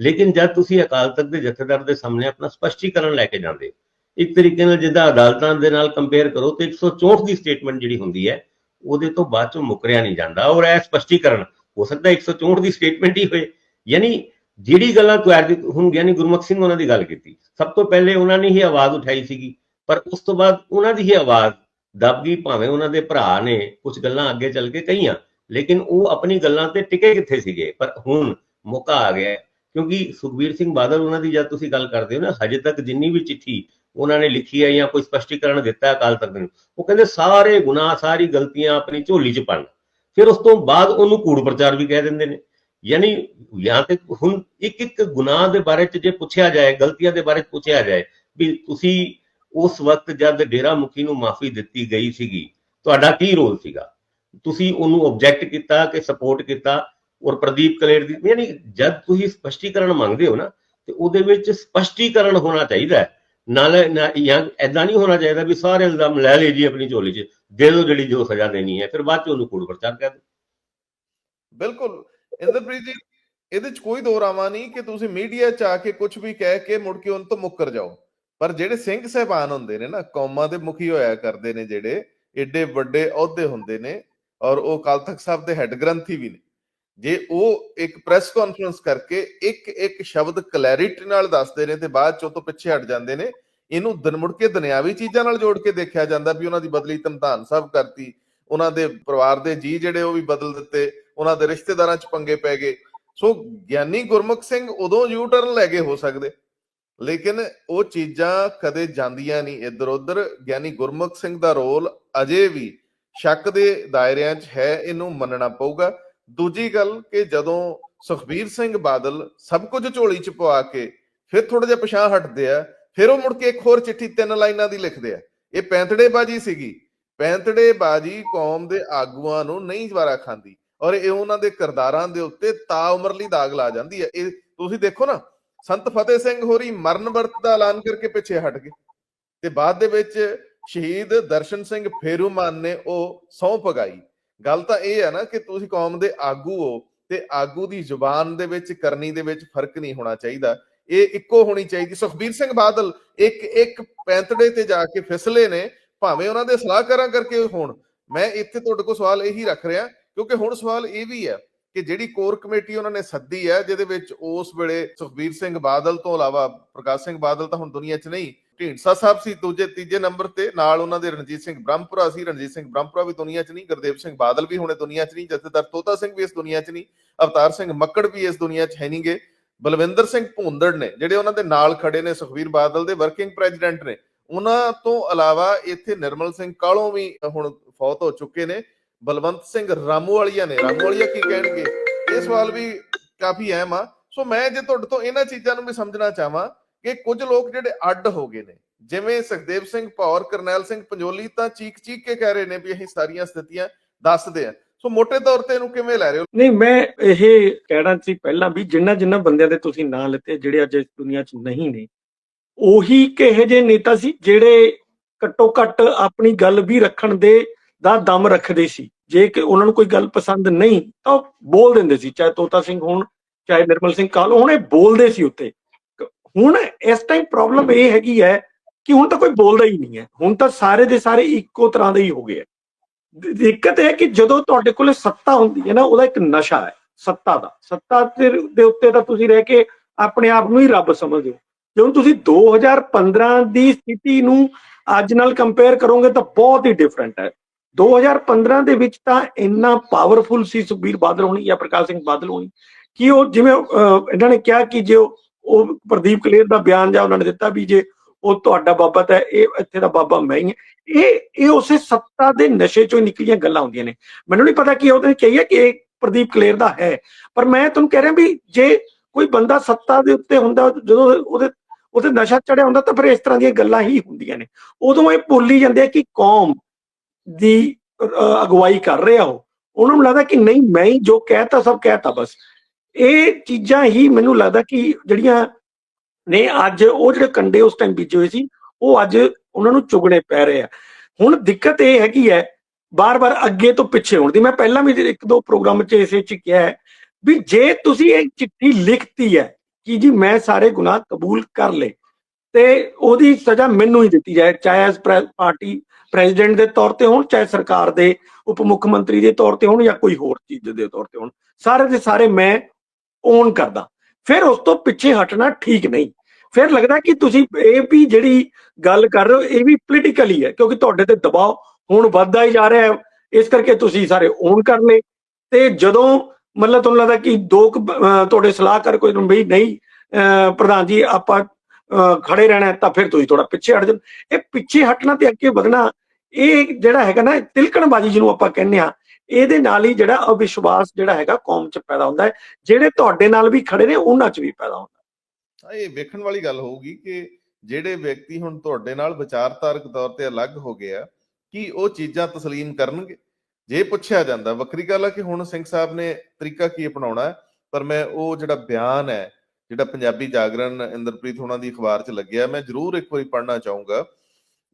ਲੇਕਿਨ ਜਦ ਤੁਸੀਂ ਅਕਾਲ ਤਖਤ ਦੇ ਜਥੇਦਾਰ ਦੇ ਸਾਹਮਣੇ ਆਪਣਾ ਸਪਸ਼ਟੀਕਰਨ ਲੈ ਕੇ ਜਾਂਦੇ ਹੋ, ਇੱਕ ਤਰੀਕੇ ਨਾਲ ਜਿੱਦਾਂ ਅਦਾਲਤਾਂ ਦੇ ਨਾਲ ਕੰਪੇਅਰ ਕਰੋ ਤੇ 164 ਦੀ ਸਟੇਟਮੈਂਟ ਜਿਹੜੀ ਹੁੰਦੀ ਹੈ ਉਹਦੇ ਤੋਂ ਬਾਅਦ ਚੋਂ ਮੁੱਕਰਿਆ ਨਹੀਂ ਜਾਂਦਾ ਔਰ ਇਹ ਸਪਸ਼ਟੀਕਰਨ ਹੋ ਸਕਦਾ 164 ਦੀ ਸਟੇਟਮੈਂਟ ਹੀ ਹੋਏ। ਯਾਨੀ ਜਿਹੜੀ ਗੱਲਾਂ ਤੁਹਾਡੀ ਹੁਣ ਗਿਆਨੀ ਗੁਰਮੁਖ ਸਿੰਘ ਉਹਨਾਂ ਦੀ ਗੱਲ ਕੀਤੀ। ਸਭ ਤੋਂ ਪਹਿਲੇ ਉਹਨਾਂ ਨੇ ਹੀ ਆਵਾਜ਼ ਉਠਾਈ ਸੀਗੀ ਪਰ ਉਸ ਤੋਂ ਬਾਅਦ ਉਹਨਾਂ ਦੀ ਹੀ ਆਵਾਜ਼ ਦੱਬ ਗਈ ਭਾਵੇਂ ਉਹਨਾਂ ਦੇ ਭਰਾ ਨੇ ਕੁਝ ਗੱਲਾਂ ਅੱਗੇ ਚੱਲ ਕੇ ਕਹੀਆਂ ਲੇਕਿਨ ਉਹ ਆਪਣੀ ਗੱਲਾਂ ਤੇ ਟਿਕੇ ਕਿੱਥੇ ਸੀਗੇ? ਪਰ ਹੁਣ ਮੌਕਾ ਆ ਗਿਆ ਕਿਉਂਕਿ ਸੁਖਬੀਰ ਸਿੰਘ ਬਾਦਲ, ਉਹਨਾਂ ਦੀ ਜਦ ਤੁਸੀਂ ਗੱਲ ਕਰਦੇ ਹੋ ਨਾ, ਹਜੇ ਤੱਕ ਜਿੰਨੀ ਵੀ ਚਿੱਠੀ ਉਹਨਾਂ ਨੇ ਲਿਖੀ ਹੈ ਜਾਂ ਕੋਈ ਸਪਸ਼ਟੀਕਰਨ ਦਿੱਤਾ ਹੈ ਅਕਾਲ ਤਖਤ ਨੂੰ, ਉਹ ਕਹਿੰਦੇ ਸਾਰੇ ਗੁਨਾਹ, ਸਾਰੀ ਗਲਤੀਆਂ ਆਪਣੀ ਝੋਲੀ 'ਚ ਪਾਣ ਫਿਰ ਉਸ ਤੋਂ ਬਾਅਦ ਉਹਨੂੰ ਕੂੜ ਪ੍ਰਚਾਰ ਵੀ ਕਹਿ ਦਿੰਦੇ ਨੇ। ਯਾਨੀ ਜਾਂ ਤੇ ਹੁਣ ਇੱਕ ਇੱਕ ਗੁਨਾਹ ਦੇ ਬਾਰੇ ਚ ਜੇ ਪੁੱਛਿਆ ਜਾਏ, ਗਲਤੀਆਂ ਦੇ ਬਾਰੇ ਚ ਪੁੱਛਿਆ ਜਾਏ, ਵੀ ਤੁਸੀਂ ਉਸ ਵਕਤ ਜਦ ਡੇਰਾ ਮੁਖੀ ਨੂੰ ਮਾਫੀ ਦਿੱਤੀ ਗਈ ਸੀਗੀ, ਤੁਹਾਡਾ ਕੀ ਰੋਲ ਸੀਗਾ? ਤੁਸੀਂ ਉਹਨੂੰ ਆਬਜੈਕਟ ਕੀਤਾ ਕਿ ਸਪੋਰਟ ਕੀਤਾ? ਔਰ ਪ੍ਰਦੀਪ ਕਲੇਰ ਦੀ, ਯਾਨੀ ਜਦ ਤੁਸੀਂ ਸਪਸ਼ਟੀਕਰਨ ਮੰਗਦੇ ਹੋ ਨਾ, ਤੇ ਉਹਦੇ ਵਿੱਚ ਸਪਸ਼ਟੀਕਰਨ ਹੋਣਾ ਚਾਹੀਦਾ ਹੈ। ਜਾਂ ਐਦਾਂ ਨਹੀਂ ਹੋਣਾ ਚਾਹੀਦਾ ਵੀ ਸਾਰੇ ਇਲਜ਼ਾਮ ਲੈ ਲਏ ਜੀ ਆਪਣੀ ਝੋਲੀ 'ਚ, ਦੇ ਦਿਓ ਜਿਹੜੀ ਜੋ ਸਜ਼ਾ ਦੇਣੀ ਹੈ, ਫਿਰ ਬਾਅਦ ਚ ਉਹਨੂੰ ਕੂੜ ਪ੍ਰਚਾਰ ਕਰ ਦਿਓ। ਬਿਲਕੁਲ। ਇੰਦਰਪ੍ਰੀਤ ਜੀ, ਇਹਦੇ ਚ ਕੋਈ ਦੋ ਰਾਵਾਂ ਨਹੀਂ ਕਿ ਤੁਸੀਂ ਮੀਡੀਆ ਚ ਆ ਕੇ ਕੁਝ ਵੀ ਕਹਿ ਕੇ ਮੁੜ ਕੇ ਉਹਨਾਂ ਤੋਂ ਮੁੱਕਰ ਜਾਓ। ਪਰ ਜਿਹੜੇ ਸਿੰਘ ਸਹਿਬਾਨ ਹੁੰਦੇ ਨੇ ਨਾ, ਕੌਮਾਂ ਦੇ ਮੁਖੀ ਹੋਇਆ ਕਰਦੇ ਨੇ ਜਿਹੜੇ, ਏਡੇ ਵੱਡੇ ਅਹੁਦੇ ਹੁੰਦੇ ਨੇ ਔਰ ਉਹ ਅਕਾਲ ਤਖਤ ਸਾਹਿਬ ਦੇ ਹੈੱਡ ਗ੍ਰੰਥੀ ਵੀ ਨੇ। ਜੇ ਉਹ ਇੱਕ ਪ੍ਰੈਸ ਕਾਨਫਰੰਸ ਕਰਕੇ ਇੱਕ ਇੱਕ ਸ਼ਬਦ ਕਲੈਰਿਟੀ ਨਾਲ ਦੱਸਦੇ ਨੇ ਤੇ ਬਾਅਦ ਚ ਉਹ ਤੋਂ ਪਿੱਛੇ ਹਟ ਜਾਂਦੇ ਨੇ, ਇਹਨੂੰ ਦਿਨ ਕੇ ਦੁਨਿਆਵੀ ਚੀਜ਼ਾਂ ਨਾਲ ਜੋੜ ਕੇ ਦੇਖਿਆ ਜਾਂਦਾ ਵੀ ਉਹਨਾਂ ਦੀ ਬਦਲੀ ਧਮਧਾਨ ਸਾਹਿਬ ਕਰਤੀ, ਉਹਨਾਂ ਦੇ ਪਰਿਵਾਰ ਦੇ ਜੀ ਜਿਹੜੇ ਉਹ ਵੀ ਬਦਲ ਦਿੱਤੇ, ਉਹਨਾਂ ਦੇ ਰਿਸ਼ਤੇਦਾਰਾਂ ਚ ਪੰਗੇ ਪੈ ਗਏ। ਸੋ ਗਿਆਨੀ ਗੁਰਮੁਖ ਸਿੰਘ ਉਦੋਂ ਯੂ ਟਰਨ ਲੈ ਗਏ ਹੋ ਸਕਦੇ, ਲੇਕਿਨ ਉਹ ਚੀਜ਼ਾਂ ਕਦੇ ਜਾਂਦੀਆਂ ਨਹੀਂ ਇੱਧਰ ਉੱਧਰ ਗਿਆਨੀ ਗੁਰਮੁਖ ਸਿੰਘ ਦਾ ਰੋਲ ਅਜੇ ਵੀ ਸ਼ੱਕ ਦੇ ਦਾਇਰਿਆਂ 'ਚ ਹੈ, ਇਹਨੂੰ ਮੰਨਣਾ ਪਊਗਾ। ਦੂਜੀ ਗੱਲ ਕਿ ਜਦੋਂ ਸੁਖਬੀਰ ਸਿੰਘ ਬਾਦਲ ਸਭ ਕੁਝ ਝੋਲੀ 'ਚ ਪਵਾ ਕੇ ਫਿਰ ਥੋੜਾ ਜਿਹਾ ਪਛਾਣ ਹਟਦੇ ਆ, ਫਿਰ ਉਹ ਮੁੜ ਕੇ ਇੱਕ ਹੋਰ ਚਿੱਠੀ ਤਿੰਨ ਲਾਈਨਾਂ ਦੀ ਲਿਖਦੇ ਆ। ਇਹ ਪੈਂਤੜੇਬਾਜੀ ਸੀਗੀ। ਪੈਂਤੜੇਬਾਜੀ ਕੌਮ ਦੇ ਆਗੂਆਂ ਨੂੰ ਨਹੀਂ ਵਾਰਾ ਖਾਂਦੀ ਔਰ ਇਹ ਉਹਨਾਂ ਦੇ ਕਿਰਦਾਰਾਂ ਦੇ ਉੱਤੇ ਤਾ ਉਮਰ ਲਈ ਦਾਗ ਲਾ ਜਾਂਦੀ ਹੈ ਇਹ ਤੁਸੀਂ ਦੇਖੋ ਨਾ, ਸੰਤ ਫਤਿਹ ਸਿੰਘ ਹੋਰੀ ਮਰਨ ਵਰਤ ਦਾ ਐਲਾਨ ਕਰਕੇ ਪਿੱਛੇ ਹਟ ਗਏ ਤੇ ਬਾਅਦ ਦੇ ਵਿੱਚ ਸ਼ਹੀਦ ਦਰਸ਼ਨ ਸਿੰਘ ਫੇਰੂਮਾਨ ਨੇ ਉਹ ਸਹੁੰ ਪਗਾਈ ਗੱਲ ਤਾਂ ਇਹ ਹੈ ਨਾ ਕਿ ਤੁਸੀਂ ਕੌਮ ਦੇ ਆਗੂ ਹੋ ਤੇ ਆਗੂ ਦੀ ਜ਼ੁਬਾਨ ਦੇ ਵਿੱਚ, ਕਰਨੀ ਦੇ ਵਿੱਚ ਫ਼ਰਕ ਨਹੀਂ ਹੋਣਾ ਚਾਹੀਦਾ। ਇਹ ਇੱਕੋ ਹੋਣੀ ਚਾਹੀਦੀ। ਸੁਖਬੀਰ ਸਿੰਘ ਬਾਦਲ ਇੱਕ ਇੱਕ ਪੈਂਤੜੇ ਤੇ ਜਾ ਕੇ ਫਿਸਲੇ ਨੇ, ਭਾਵੇਂ ਉਹਨਾਂ ਦੇ ਸਲਾਹਕਾਰਾਂ ਕਰਕੇ ਹੋਣ। ਮੈਂ ਇੱਥੇ ਤੁਹਾਡੇ ਕੋਲ ਸਵਾਲ ਇਹੀ ਰੱਖ ਰਿਹਾ, ਕਿਉਂਕਿ ਹੁਣ ਸਵਾਲ ਇਹ ਵੀ ਹੈ ਕਿ ਜਿਹੜੀ ਕੋਰ ਕਮੇਟੀ ਉਹਨਾਂ ਨੇ ਸੱਦੀ ਹੈ, ਜਿਹਦੇ ਵਿੱਚ ਉਸ ਵੇਲੇ ਸੁਖਬੀਰ ਸਿੰਘ ਬਾਦਲ ਤੋਂ ਇਲਾਵਾ ਪ੍ਰਕਾਸ਼ ਸਿੰਘ ਬਾਦਲ ਤਾਂ ਹੁਣ ਦੁਨੀਆ 'ਚ ਨਹੀਂ ਢੀਂਡਸਾ ਸਾਹਿਬ ਸੀ, ਦੂਜੇ, ਤੀਜੇ ਨੰਬਰ ਤੇ ਨਾਲ ਉਹਨਾਂ ਦੇ ਰਣਜੀਤ ਸਿੰਘ ਬ੍ਰਹਮਪੁਰਾ ਸੀ। ਰਣਜੀਤ ਸਿੰਘ ਬ੍ਰਹਮਪੁਰਾ ਵੀ ਦੁਨੀਆ 'ਚ ਨਹੀਂ, ਗੁਰਦੇਵ ਸਿੰਘ ਬਾਦਲ ਵੀ ਹੁਣੇ ਦੁਨੀਆ 'ਚ ਨਹੀਂ, ਜਥੇਦਾਰ ਤੋਤਾ ਸਿੰਘ ਵੀ ਇਸ ਦੁਨੀਆ 'ਚ ਨਹੀਂ, ਅਵਤਾਰ ਸਿੰਘ ਮੱਕੜ ਵੀ ਇਸ ਦੁਨੀਆ 'ਚ ਹੈ ਨਹੀਂਗੇ ਬਲਵਿੰਦਰ ਸਿੰਘ ਭੁੰਦੜ ਨੇ, ਜਿਹੜੇ ਉਹਨਾਂ ਦੇ ਨਾਲ ਖੜੇ ਨੇ ਸੁਖਬੀਰ ਬਾਦਲ ਦੇ ਵਰਕਿੰਗ ਪ੍ਰੈਜ਼ੀਡੈਂਟ ਨੇ, ਉਹਨਾਂ ਤੋਂ ਇਲਾਵਾ ਇੱਥੇ ਨਿਰਮਲ ਸਿੰਘ ਕਾਲੋਂ ਵੀ ਹੁਣ ਫੌਤ ਹੋ ਚੁੱਕੇ ਨੇ, ਬਲਵੰਤ ਸਿੰਘ ਰਾਮੂਵਾਲੀਆ ਨੇ। ਰਾਮੂਵਾਲੀਆ ਕੀ ਕਹਿਣਗੇ? ਇਹ ਸਵਾਲ ਵੀ ਕਾਫੀ ਅਹਿਮ ਆ। ਸੋ ਮੈਂ ਜੇ ਤੁਹਾਡੇ ਤੋਂ ਇਹਨਾਂ ਚੀਜ਼ਾਂ ਨੂੰ ਵੀ ਸਮਝਣਾ ਚਾਹਾਂ ਕਿ ਕੁਝ ਲੋਕ ਜਿਹੜੇ ਅੱਡ ਹੋ ਗਏ ਨੇ, ਜਿਵੇਂ ਸੁਖਦੇਵ ਸਿੰਘ ਭੌਰ, ਕਰਨੈਲ ਸਿੰਘ ਪੰਜੋਲੀ ਤਾਂ ਚੀਕ ਚੀਕ ਕੇ ਕਹਿ ਰਹੇ ਨੇ ਵੀ ਅਸੀਂ ਸਾਰੀਆਂ ਸਥਿਤੀਆਂ ਦੱਸਦੇ ਆ ਸੋ ਮੋٹے ਤੌਰ ਤੇ ਇਹਨੂੰ ਕਿਵੇਂ ਲੈ ਰਹੇ ਹੋ? ਨਹੀਂ, ਮੈਂ ਇਹ ਕਹਿਣਾ ਸੀ ਪਹਿਲਾਂ ਵੀ ਜਿੰਨਾ ਜਿੰਨਾ ਬੰਦਿਆਂ ਦੇ ਤੁਸੀਂ ਨਾਂ ਲਿੱਤੇ, ਜਿਹੜੇ ਅੱਜ ਇਸ ਦੁਨੀਆ 'ਚ ਨਹੀਂ ਨੇ, ਉਹੀ ਕਿਹੋ ਜਿਹੇ ਨੇਤਾ ਸੀ ਜਿਹੜੇ ਘੱਟੋ ਘੱਟ ਆਪਣੀ ਗੱਲ ਵੀ ਰੱਖਣ ਦੇ ਦਾ ਦਮ ਰੱਖਦੇ ਸੀ। ਜੇ ਕਿ ਉਹਨਾਂ ਨੂੰ ਕੋਈ ਗੱਲ ਪਸੰਦ ਨਹੀਂ, ਤਾਂ ਉਹ ਬੋਲ ਦਿੰਦੇ ਸੀ, ਚਾਹੇ ਤੋਤਾ ਸਿੰਘ ਹੋਣ, ਚਾਹੇ ਨਿਰਮਲ ਸਿੰਘ ਕਾਲ ਹੁਣ ਬੋਲਦੇ ਸੀ ਉੱਤੇ। ਹੁਣ ਇਸ ਟਾਈਮ ਪ੍ਰੋਬਲਮ ਇਹ ਹੈਗੀ ਹੈ ਕਿ ਹੁਣ ਤਾਂ ਕੋਈ ਬੋਲਦਾ ਹੀ ਨਹੀਂ ਹੈ। ਹੁਣ ਤਾਂ ਸਾਰੇ ਦੇ ਸਾਰੇ ਇੱਕੋ ਤਰ੍ਹਾਂ ਦੇ ਹੀ ਹੋ ਗਏ ਹੈ। ਦਿੱਕਤ ਇਹ ਕਿ ਜਦੋਂ ਤੁਹਾਡੇ ਕੋਲੇ ਸੱਤਾ ਹੁੰਦੀ ਹੈ ਨਾ ਉਹਦਾ ਇੱਕ ਨਸ਼ਾ ਹੈ ਸੱਤਾ ਦਾ। ਸੱਤਾ ਦੇ ਦੇ ਉੱਤੇ ਤਾਂ ਤੁਸੀਂ ਰਹਿ ਕੇ ਆਪਣੇ ਆਪ ਨੂੰ ਹੀ ਰੱਬ ਸਮਝਦੇ ਹੋ। ਜੇ ਹੁਣ ਤੁਸੀਂ 2015 ਦੀ ਸਥਿਤੀ ਨੂੰ ਅੱਜ ਨਾਲ ਕੰਪੇਅਰ ਕਰੋਗੇ ਤਾਂ ਬਹੁਤ ਹੀ ਡਿਫਰੈਂਟ ਹੈ। 2015 ਦੇ ਵਿੱਚ ਤਾਂ ਇੰਨਾ ਪਾਵਰਫੁਲ ਸੀ ਸੁਖਬੀਰ ਬਾਦਲ ਹੋਣੀ ਜਾਂ ਪ੍ਰਕਾਸ਼ ਸਿੰਘ ਬਾਦਲ ਹੋਣੀ ਕਿ ਉਹ ਜਿਵੇਂ ਅਹ, ਇਹਨਾਂ ਨੇ ਕਿਹਾ ਕਿ ਜੇ ਉਹ ਉਹ ਪ੍ਰਦੀਪ ਕਲੇਰ ਦਾ ਬਿਆਨ ਜਾਂ ਉਹਨਾਂ ਨੇ ਦਿੱਤਾ ਵੀ ਜੇ ਉਹ ਤੁਹਾਡਾ ਬਾਬਾ ਤਾਂ ਇਹ ਇੱਥੇ ਦਾ ਬਾਬਾ ਮੈਂ ਹੀ ਇਹ ਇਹ ਉਸੇ ਸੱਤਾ ਦੇ ਨਸ਼ੇ ਚੋਂ ਨਿਕਲੀਆਂ ਗੱਲਾਂ ਹੁੰਦੀਆਂ ਨੇ। ਮੈਨੂੰ ਨਹੀਂ ਪਤਾ ਕਿ ਉਹਨੇ ਕਹੀ ਕਿ ਇਹ ਪ੍ਰਦੀਪ ਕਲੇਰ ਦਾ ਹੈ। ਪਰ ਮੈਂ ਤੁਹਾਨੂੰ ਕਹਿ ਰਿਹਾ ਵੀ ਜੇ ਕੋਈ ਬੰਦਾ ਸੱਤਾ ਦੇ ਉੱਤੇ ਹੁੰਦਾ, ਜਦੋਂ ਉਹਦੇ ਉਹਦੇ ਨਸ਼ਾ ਚੜਿਆ ਹੁੰਦਾ ਤਾਂ ਫਿਰ ਇਸ ਤਰ੍ਹਾਂ ਦੀਆਂ ਗੱਲਾਂ ਹੀ ਹੁੰਦੀਆਂ ਨੇ। ਉਦੋਂ ਇਹ ਭੁੱਲ ਹੀ ਜਾਂਦੇ ਆ ਕਿ ਕੌਮ ਦੀ ਅਗਵਾਈ ਕਰ ਰਿਹਾ ਉਹ। ਉਹਨਾਂ ਨੂੰ ਲੱਗਦਾ ਕਿ ਨਹੀਂ, ਮੈਂ ਹੀ ਜੋ ਕਹਿਤਾ ਸਭ ਕਹਿਤਾ ਬਸ। ਇਹ ਚੀਜ਼ਾਂ ਹੀ ਮੈਨੂੰ ਲੱਗਦਾ ਕਿ ਜਿਹੜੀਆਂ ਨੇ ਅੱਜ ਉਹ ਜਿਹੜੇ ਕੰਡੇ ਉਸ ਟਾਈਮ ਬੀਜੇ ਹੋਏ ਸੀ, ਉਹ ਅੱਜ ਉਹਨਾਂ ਨੂੰ ਚੁਗਣੇ ਪੈ ਰਹੇ ਆ। ਹੁਣ ਦਿੱਕਤ ਇਹ ਹੈਗੀ ਹੈ, ਬਾਰ-ਬਾਰ ਅੱਗੇ ਤੋਂ ਪਿੱਛੇ ਹੋਣ ਦੀ। ਮੈਂ ਪਹਿਲਾਂ ਵੀ ਇੱਕ ਦੋ ਪ੍ਰੋਗਰਾਮ 'ਚ ਇਸੇ 'ਚ ਕਿਹਾ ਹੈ ਵੀ ਜੇ ਤੁਸੀਂ ਇਹ ਚਿੱਠੀ ਲਿਖਤੀ ਹੈ ਕਿ ਜੀ ਮੈਂ ਸਾਰੇ ਗੁਨਾਹ ਕਬੂਲ ਕਰ ਲਏ, ਤੇ ਉਹਦੀ ਸਜ਼ਾ ਮੈਨੂੰ ਹੀ ਦਿੱਤੀ ਜਾਏ, ਚਾਹੇ ਐਸ ਪਾਰਟੀ ਪ੍ਰੈਜ਼ੀਡੈਂਟ ਦੇ ਤੌਰ ਤੇ ਹੋਣ, ਚਾਹੇ ਸਰਕਾਰ ਦੇ, ਉਪ ਮੁੱਖ ਮੰਤਰੀ ਦੇ ਤੌਰ ਤੇ ਹੋਣ ਜਾਂ ਕੋਈ ਹੋਰ ਚੀਜ਼ ਦੇ ਤੌਰ ਤੇ ਹੋਣ। ਸਾਰੇ ਦੇ ਸਾਰੇ ਮੈਂ ਓਨ ਕਰਦਾ। ਫਿਰ ਉਸ ਤੋਂ ਪਿੱਛੇ ਹਟਣਾ ਠੀਕ ਨਹੀਂ। ਫਿਰ ਲੱਗਦਾ ਕਿ ਤੁਸੀਂ ਇਹ ਵੀ ਜਿਹੜੀ ਗੱਲ ਕਰ ਰਹੇ ਹੋ, ਇਹ ਵੀ ਪੋਲੀਟੀਕਲੀ ਹੈ ਕਿਉਂਕਿ ਤੁਹਾਡੇ ਤੇ ਦਬਾਅ ਹੁਣ ਵੱਧਦਾ ਹੀ ਜਾ ਰਿਹਾ ਹੈ। ਇਸ ਕਰਕੇ ਤੁਸੀਂ ਸਾਰੇ ਓਨ ਕਰ ਲਏ। ਤੇ ਜਦੋਂ ਮਤਲਬ ਤੁਹਾਨੂੰ ਲੱਗਦਾ ਕਿ ਦੋ ਤੁਹਾਡੇ ਸਲਾਹਕਾਰ ਕੋਈ ਵੀ ਨਹੀਂ, ਅਹ, ਪ੍ਰਧਾਨ ਜੀ, ਆਪਾਂ, ਅਹ, ਖੜੇ ਰਹਿਣਾ ਤਾਂ ਫਿਰ ਤੁਸੀਂ ਥੋੜਾ ਪਿੱਛੇ ਹਟ ਜਾਓ। ਇਹ ਪਿੱਛੇ ਹਟਣਾ ਤੇ ਅੱਗੇ ਵਧਣਾ, ਇਹ ਜਿਹੜਾ ਹੈਗਾ ਨਾ, ਤਿਲਕਣਬਾਜ਼ੀ ਜਿਹਨੂੰ ਆਪਾਂ ਕਹਿੰਦੇ ਆ ਇਹਦੇ ਨਾਲ ਹੀ ਜਿਹੜਾ ਅਵਿਸ਼ਵਾਸ ਜਿਹੜਾ ਹੈਗਾ ਕੌਮ 'ਚ ਪੈਦਾ ਹੁੰਦਾ ਹੈ। ਜਿਹੜੇ ਤੁਹਾਡੇ ਨਾਲ ਵੀ ਖੜੇ ਨੇ, ਉਹਨਾਂ 'ਚ ਵੀ ਪੈਦਾ ਹੁੰਦਾ ਇਹ ਵੇਖਣ ਵਾਲੀ ਗੱਲ ਹੋਊਗੀ ਕਿ ਜਿਹੜੇ ਵਿਅਕਤੀ ਹੁਣ ਤੁਹਾਡੇ ਨਾਲ ਵਿਚਾਰਧਾਰਕ ਤੌਰ ਤੇ ਅਲੱਗ ਹੋ ਗਏ ਆ, ਕੀ ਉਹ ਚੀਜ਼ਾਂ ਤਸਲੀਮ ਕਰਨਗੇ? ਜੇ ਪੁੱਛਿਆ ਜਾਂਦਾ, ਵੱਖਰੀ ਗੱਲ ਆ ਕਿ ਹੁਣ ਸਿੰਘ ਸਾਹਿਬ ਨੇ ਤਰੀਕਾ ਕੀ ਅਪਣਾਉਣਾ ਹੈ? ਪਰ ਮੈਂ ਉਹ ਜਿਹੜਾ ਬਿਆਨ ਹੈ, ਜਿਹੜਾ ਪੰਜਾਬੀ ਜਾਗਰਣ ਇੰਦਰਪ੍ਰੀਤ ਹੋਣਾ ਦੀ ਅਖਬਾਰ 'ਚ ਲੱਗਿਆ, ਮੈਂ ਜ਼ਰੂਰ ਇੱਕ ਵਾਰੀ ਪੜ੍ਹਨਾ ਚਾਹੂੰਗਾ।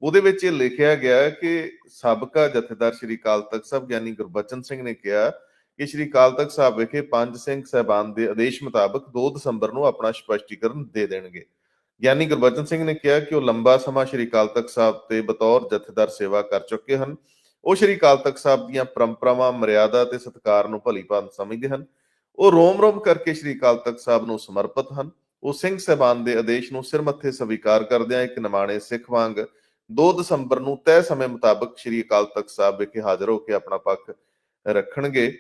ਉਹਦੇ ਵਿੱਚ ਇਹ ਲਿਖਿਆ ਗਿਆ ਕਿ ਸਾਬਕਾ ਜਥੇਦਾਰ ਸ਼੍ਰੀ ਅਕਾਲ ਤਖਤ ਸਾਹਿਬ ਗਿਆਨੀ ਗੁਰਬਚਨ ਸਿੰਘ ਨੇ ਕਿਹਾ ਕਿ ਸ਼੍ਰੀ ਅਕਾਲ ਤਖਤ ਸਾਹਿਬ ਵਿਖੇ ਪੰਜ ਸਿੰਘ ਸਹਿਬਾਨ ਦੇ ਆਦੇਸ਼ ਮੁਤਾਬਕ 2 ਦਸੰਬਰ ਨੂੰ ਆਪਣਾ ਸਪਸ਼ਟੀਕਰਨ ਦੇ ਦੇਣਗੇ। ਗਿਆਨੀ ਗੁਰਬਚਨ ਸਿੰਘ ਨੇ ਕਿਹਾ ਕਿ ਉਹ ਲੰਬਾ ਸਮਾਂ ਸ਼੍ਰੀ ਅਕਾਲ ਤਖਤ ਸਾਹਿਬ ਤੇ ਬਤੌਰ ਜਥੇਦਾਰ ਸੇਵਾ ਕਰ ਚੁੱਕੇ ਹਨ। ਉਹ ਸ਼੍ਰੀ ਅਕਾਲ ਤਖਤ ਸਾਹਿਬ ਦੀਆਂ ਪਰੰਪਰਾਵਾਂ, ਮਰਿਆਦਾ ਤੇ ਸਤਿਕਾਰ ਨੂੰ ਭਲੀ ਭਾਂਤ ਸਮਝਦੇ ਹਨ। ਉਹ ਰੋਮ ਰੋਮ ਕਰਕੇ ਸ਼੍ਰੀ ਅਕਾਲ ਤਖਤ ਸਾਹਿਬ ਨੂੰ ਸਮਰਪਿਤ ਹਨ। ਉਹ ਸਿੰਘ ਸਹਿਬਾਨ ਦੇ ਆਦੇਸ਼ ਨੂੰ ਸਿਰ ਮੱਥੇ ਸਵੀਕਾਰ ਕਰਦਿਆਂ ਇੱਕ ਨਿਮਾਣੇ ਸਿੱਖ ਵਾਂਗ 2 ਦਸੰਬਰ ਨੂੰ ਤੈਅ ਸਮੇਂ ਮੁਤਾਬਕ ਸ਼੍ਰੀ ਅਕਾਲ ਤਖਤ ਸਾਹਿਬ ਵਿਖੇ ਹਾਜ਼ਰ ਹੋ ਕੇ ਆਪਣਾ ਪੱਖ ਰੱਖਣਗੇ।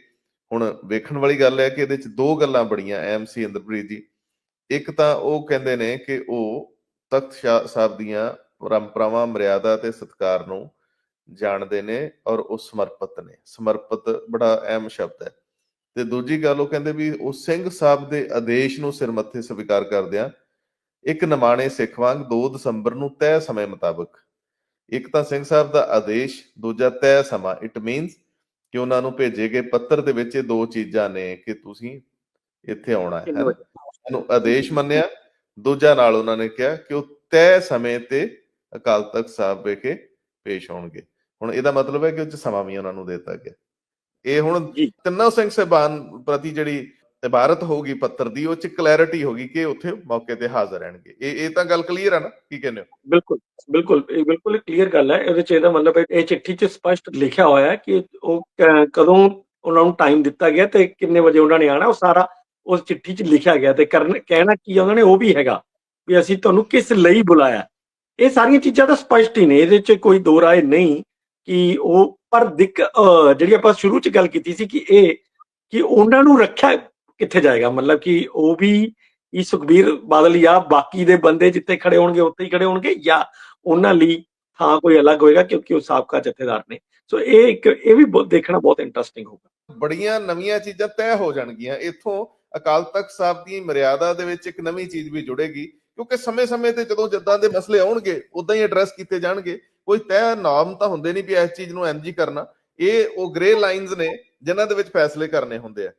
ਹੁਣ ਵੇਖਣ ਵਾਲੀ ਗੱਲ ਹੈ ਕਿ ਇਹਦੇ ਵਿੱਚ ਦੋ ਗੱਲਾਂ ਬੜੀਆਂ ਅਹਿਮ ਸੀ ਇੰਦਰਪ੍ਰੀਤ ਜੀ। ਇੱਕ ਤਾਂ ਉਹ ਕਹਿੰਦੇ ਨੇ ਕਿ ਉਹ ਤਖਤ ਸਾਹਿਬ ਦੀਆਂ ਪਰੰਪਰਾਵਾਂ, ਮਰਿਆਦਾ ਤੇ ਸਤਿਕਾਰ ਨੂੰ ਜਾਣਦੇ ਨੇ ਔਰ ਉਹ ਸਮਰਪਿਤ ਨੇ। ਸਮਰਪਿਤ ਬੜਾ ਅਹਿਮ ਸ਼ਬਦ ਹੈ। ਤੇ ਦੂਜੀ ਗੱਲ ਉਹ ਕਹਿੰਦੇ ਵੀ ਉਹ ਸਿੰਘ ਸਾਹਿਬ ਦੇ ਆਦੇਸ਼ ਨੂੰ ਸਿਰ ਮੱਥੇ ਸਵੀਕਾਰ ਕਰਦਿਆਂ ਇੱਕ ਨਿਮਾਣੇ ਸਿੱਖ ਵਾਂਗ 2 ਦਸੰਬਰ ਨੂੰ ਤੈਅ ਸਮੇਂ ਮੁਤਾਬਕ ਇੱਕ ਤਾਂ ਸਿੰਘ ਸਾਹਿਬ ਦਾ ਆਦੇਸ਼ ਦੂਜਾ ਤੈਅ ਸਮਾਂ ਇਟ ਮੀਨਸ ਕਿ ਉਹਨਾਂ ਨੂੰ ਭੇਜੇ ਗਏ ਪੱਤਰ ਦੇ ਵਿੱਚ ਇਹ ਦੋ ਚੀਜ਼ਾਂ ਨੇ ਕਿ ਤੁਸੀਂ ਇੱਥੇ ਆਉਣਾ ਹੈ ਕਿੰਨੇ ਹੈ ਨਾ? ਵਜੇ? ਉਹਨੂੰ ਆਦੇਸ਼ ਮੰਨਿਆ ਦੂਜਾ ਨਾਲ ਉਹਨਾਂ ਨੇ ਕਿਹਾ ਕਿ ਉਹ ਤੈਅ ਸਮੇਂ ਤੇ ਅਕਾਲ ਤਖਤ ਸਾਹਿਬ ਵਿਖੇ ਪੇਸ਼ ਹੋਣਗੇ ਹੁਣ ਇਹਦਾ ਮਤਲਬ ਹੈ ਕਿ ਉਹ ਚ ਸਮਾਂ ਵੀ ਉਹਨਾਂ ਨੂੰ ਦਿੱਤਾ ਗਿਆ ਇਹ ਹੁਣ। ਤਿੰਨੋਂ ਸਿੰਘ ਸਹਿਬਾਨ ਪ੍ਰਤੀ ਜਿਹੜੀ ਇਬਾਰਤ ਹੋਊਗੀ, ਪੱਤਰ ਦੀ, ਉਹ ਚ ਕਲੈਰਿਟੀ ਹੋਗੀ ਕਿ ਉੱਥੇ ਮੌਕੇ ਤੇ ਹਾਜ਼ਰ ਰਹਿਣਗੇ। ਇਹ ਇਹ ਤਾਂ ਗੱਲ ਕਲੀਅਰ ਹੈ ਨਾ? ਕੀ ਕਹਿੰਦੇ ਹੋ? ਬਿਲਕੁਲ ਬਿਲਕੁਲ, ਇਹ ਬਿਲਕੁਲ ਕਲੀਅਰ ਗੱਲ ਹੈ। ਇਹਦੇ ਚ ਇਹਦਾ ਮਤਲਬ ਇਹ ਚਿੱਠੀ 'ਚ ਸਪਸ਼ਟ ਲਿਖਿਆ ਹੋਇਆ ਹੈ ਕਿ ਉਹ ਕਦੋਂ ਉਹਨਾਂ ਨੂੰ ਟਾਈਮ ਦਿੱਤਾ ਗਿਆ ਤੇ ਕਿੰਨੇ ਵਜੇ ਉਹਨਾਂ ਨੇ ਆਣਾ ਉਹ ਸਾਰਾ ਉਸ ਚਿੱਠੀ 'ਚ ਲਿਖਿਆ ਗਿਆ ਤੇ ਕਰਨ, ਕਹਿਣਾ ਕੀ ਉਹਨਾਂ ਨੇ, ਉਹ ਵੀ ਹੈਗਾ ਵੀ ਅਸੀਂ ਤੁਹਾਨੂੰ ਕਿਸ ਲਈ ਬੁਲਾਇਆ। ਇਹ ਸਾਰੀਆਂ ਚੀਜ਼ਾਂ ਤਾਂ ਸਪਸ਼ਟ ਹੀ ਨੇ, ਇਹਦੇ 'ਚ ਕੋਈ ਦੋ ਰਾਏ ਨਹੀਂ ਕਿ ਉਹ, ਪਰ ਦਿੱਕ ਜਿਹੜੀ ਆਪਾਂ ਸ਼ੁਰੂ 'ਚ ਗੱਲ ਕੀਤੀ ਸੀ ਕਿ ਇਹ, ਕਿ ਉਹਨਾਂ ਨੂੰ ਰੱਖਿਆ ਕਿੱਥੇ ਜਾਏਗਾ? ਮਤਲਬ ਕਿ ਉਹ ਵੀ ਇਹ ਸੁਖਬੀਰ ਬਾਦਲ ਜਾਂ ਬਾਕੀ ਦੇ ਬੰਦੇ ਜਿੱਥੇ ਖੜੇ ਹੋਣਗੇ, ਉੱਥੇ ਹੀ ਖੜੇ ਹੋਣਗੇ ਜਾਂ ਉਹਨਾਂ ਲਈ ਥਾਂ ਕੋਈ ਅਲੱਗ ਹੋਏਗਾ ਕਿਉਂਕਿ ਉਹ ਸਾਬਕਾ ਜਥੇਦਾਰ ਨੇ। ਸੋ ਇਹ ਇੱਕ, ਇਹ ਵੀ ਦੇਖਣਾ ਬਹੁਤ ਇੰਟਰਸਟਿੰਗ ਹੋਊਗਾ। ਬੜੀਆਂ ਨਵੀਆਂ ਚੀਜ਼ਾਂ ਤੈਅ ਹੋ ਜਾਣਗੀਆਂ। ਇੱਥੋਂ ਅਕਾਲ ਤਖਤ ਸਾਹਿਬ ਦੀ ਮਰਿਆਦਾ ਦੇ ਵਿੱਚ ਇੱਕ ਨਵੀਂ ਚੀਜ਼ ਵੀ ਜੁੜੇਗੀ ਕਿਉਂਕਿ ਸਮੇਂ-ਸਮੇਂ ਤੇ ਜਦੋਂ ਜਿੱਦਾਂ ਦੇ ਮਸਲੇ ਆਉਣਗੇ, ਉਦਾਂ ਹੀ ਐਡਰੈਸ ਕੀਤੇ ਜਾਣਗੇ। ਕੋਈ ਤੈਅ ਨਾਮ ਤਾਂ ਹੁੰਦੇ ਨਹੀਂ ਵੀ ਇਸ ਚੀਜ਼ ਨੂੰ ਇੰਜ ਹੀ ਕਰਨਾ। ਇਹ ਉਹ ਗ੍ਰੇ ਲਾਈਨਸ ਨੇ ਜਿਨ੍ਹਾਂ ਦੇ ਵਿੱਚ ਫੈਸਲੇ ਕਰਨੇ ਹੁੰਦੇ ਆ।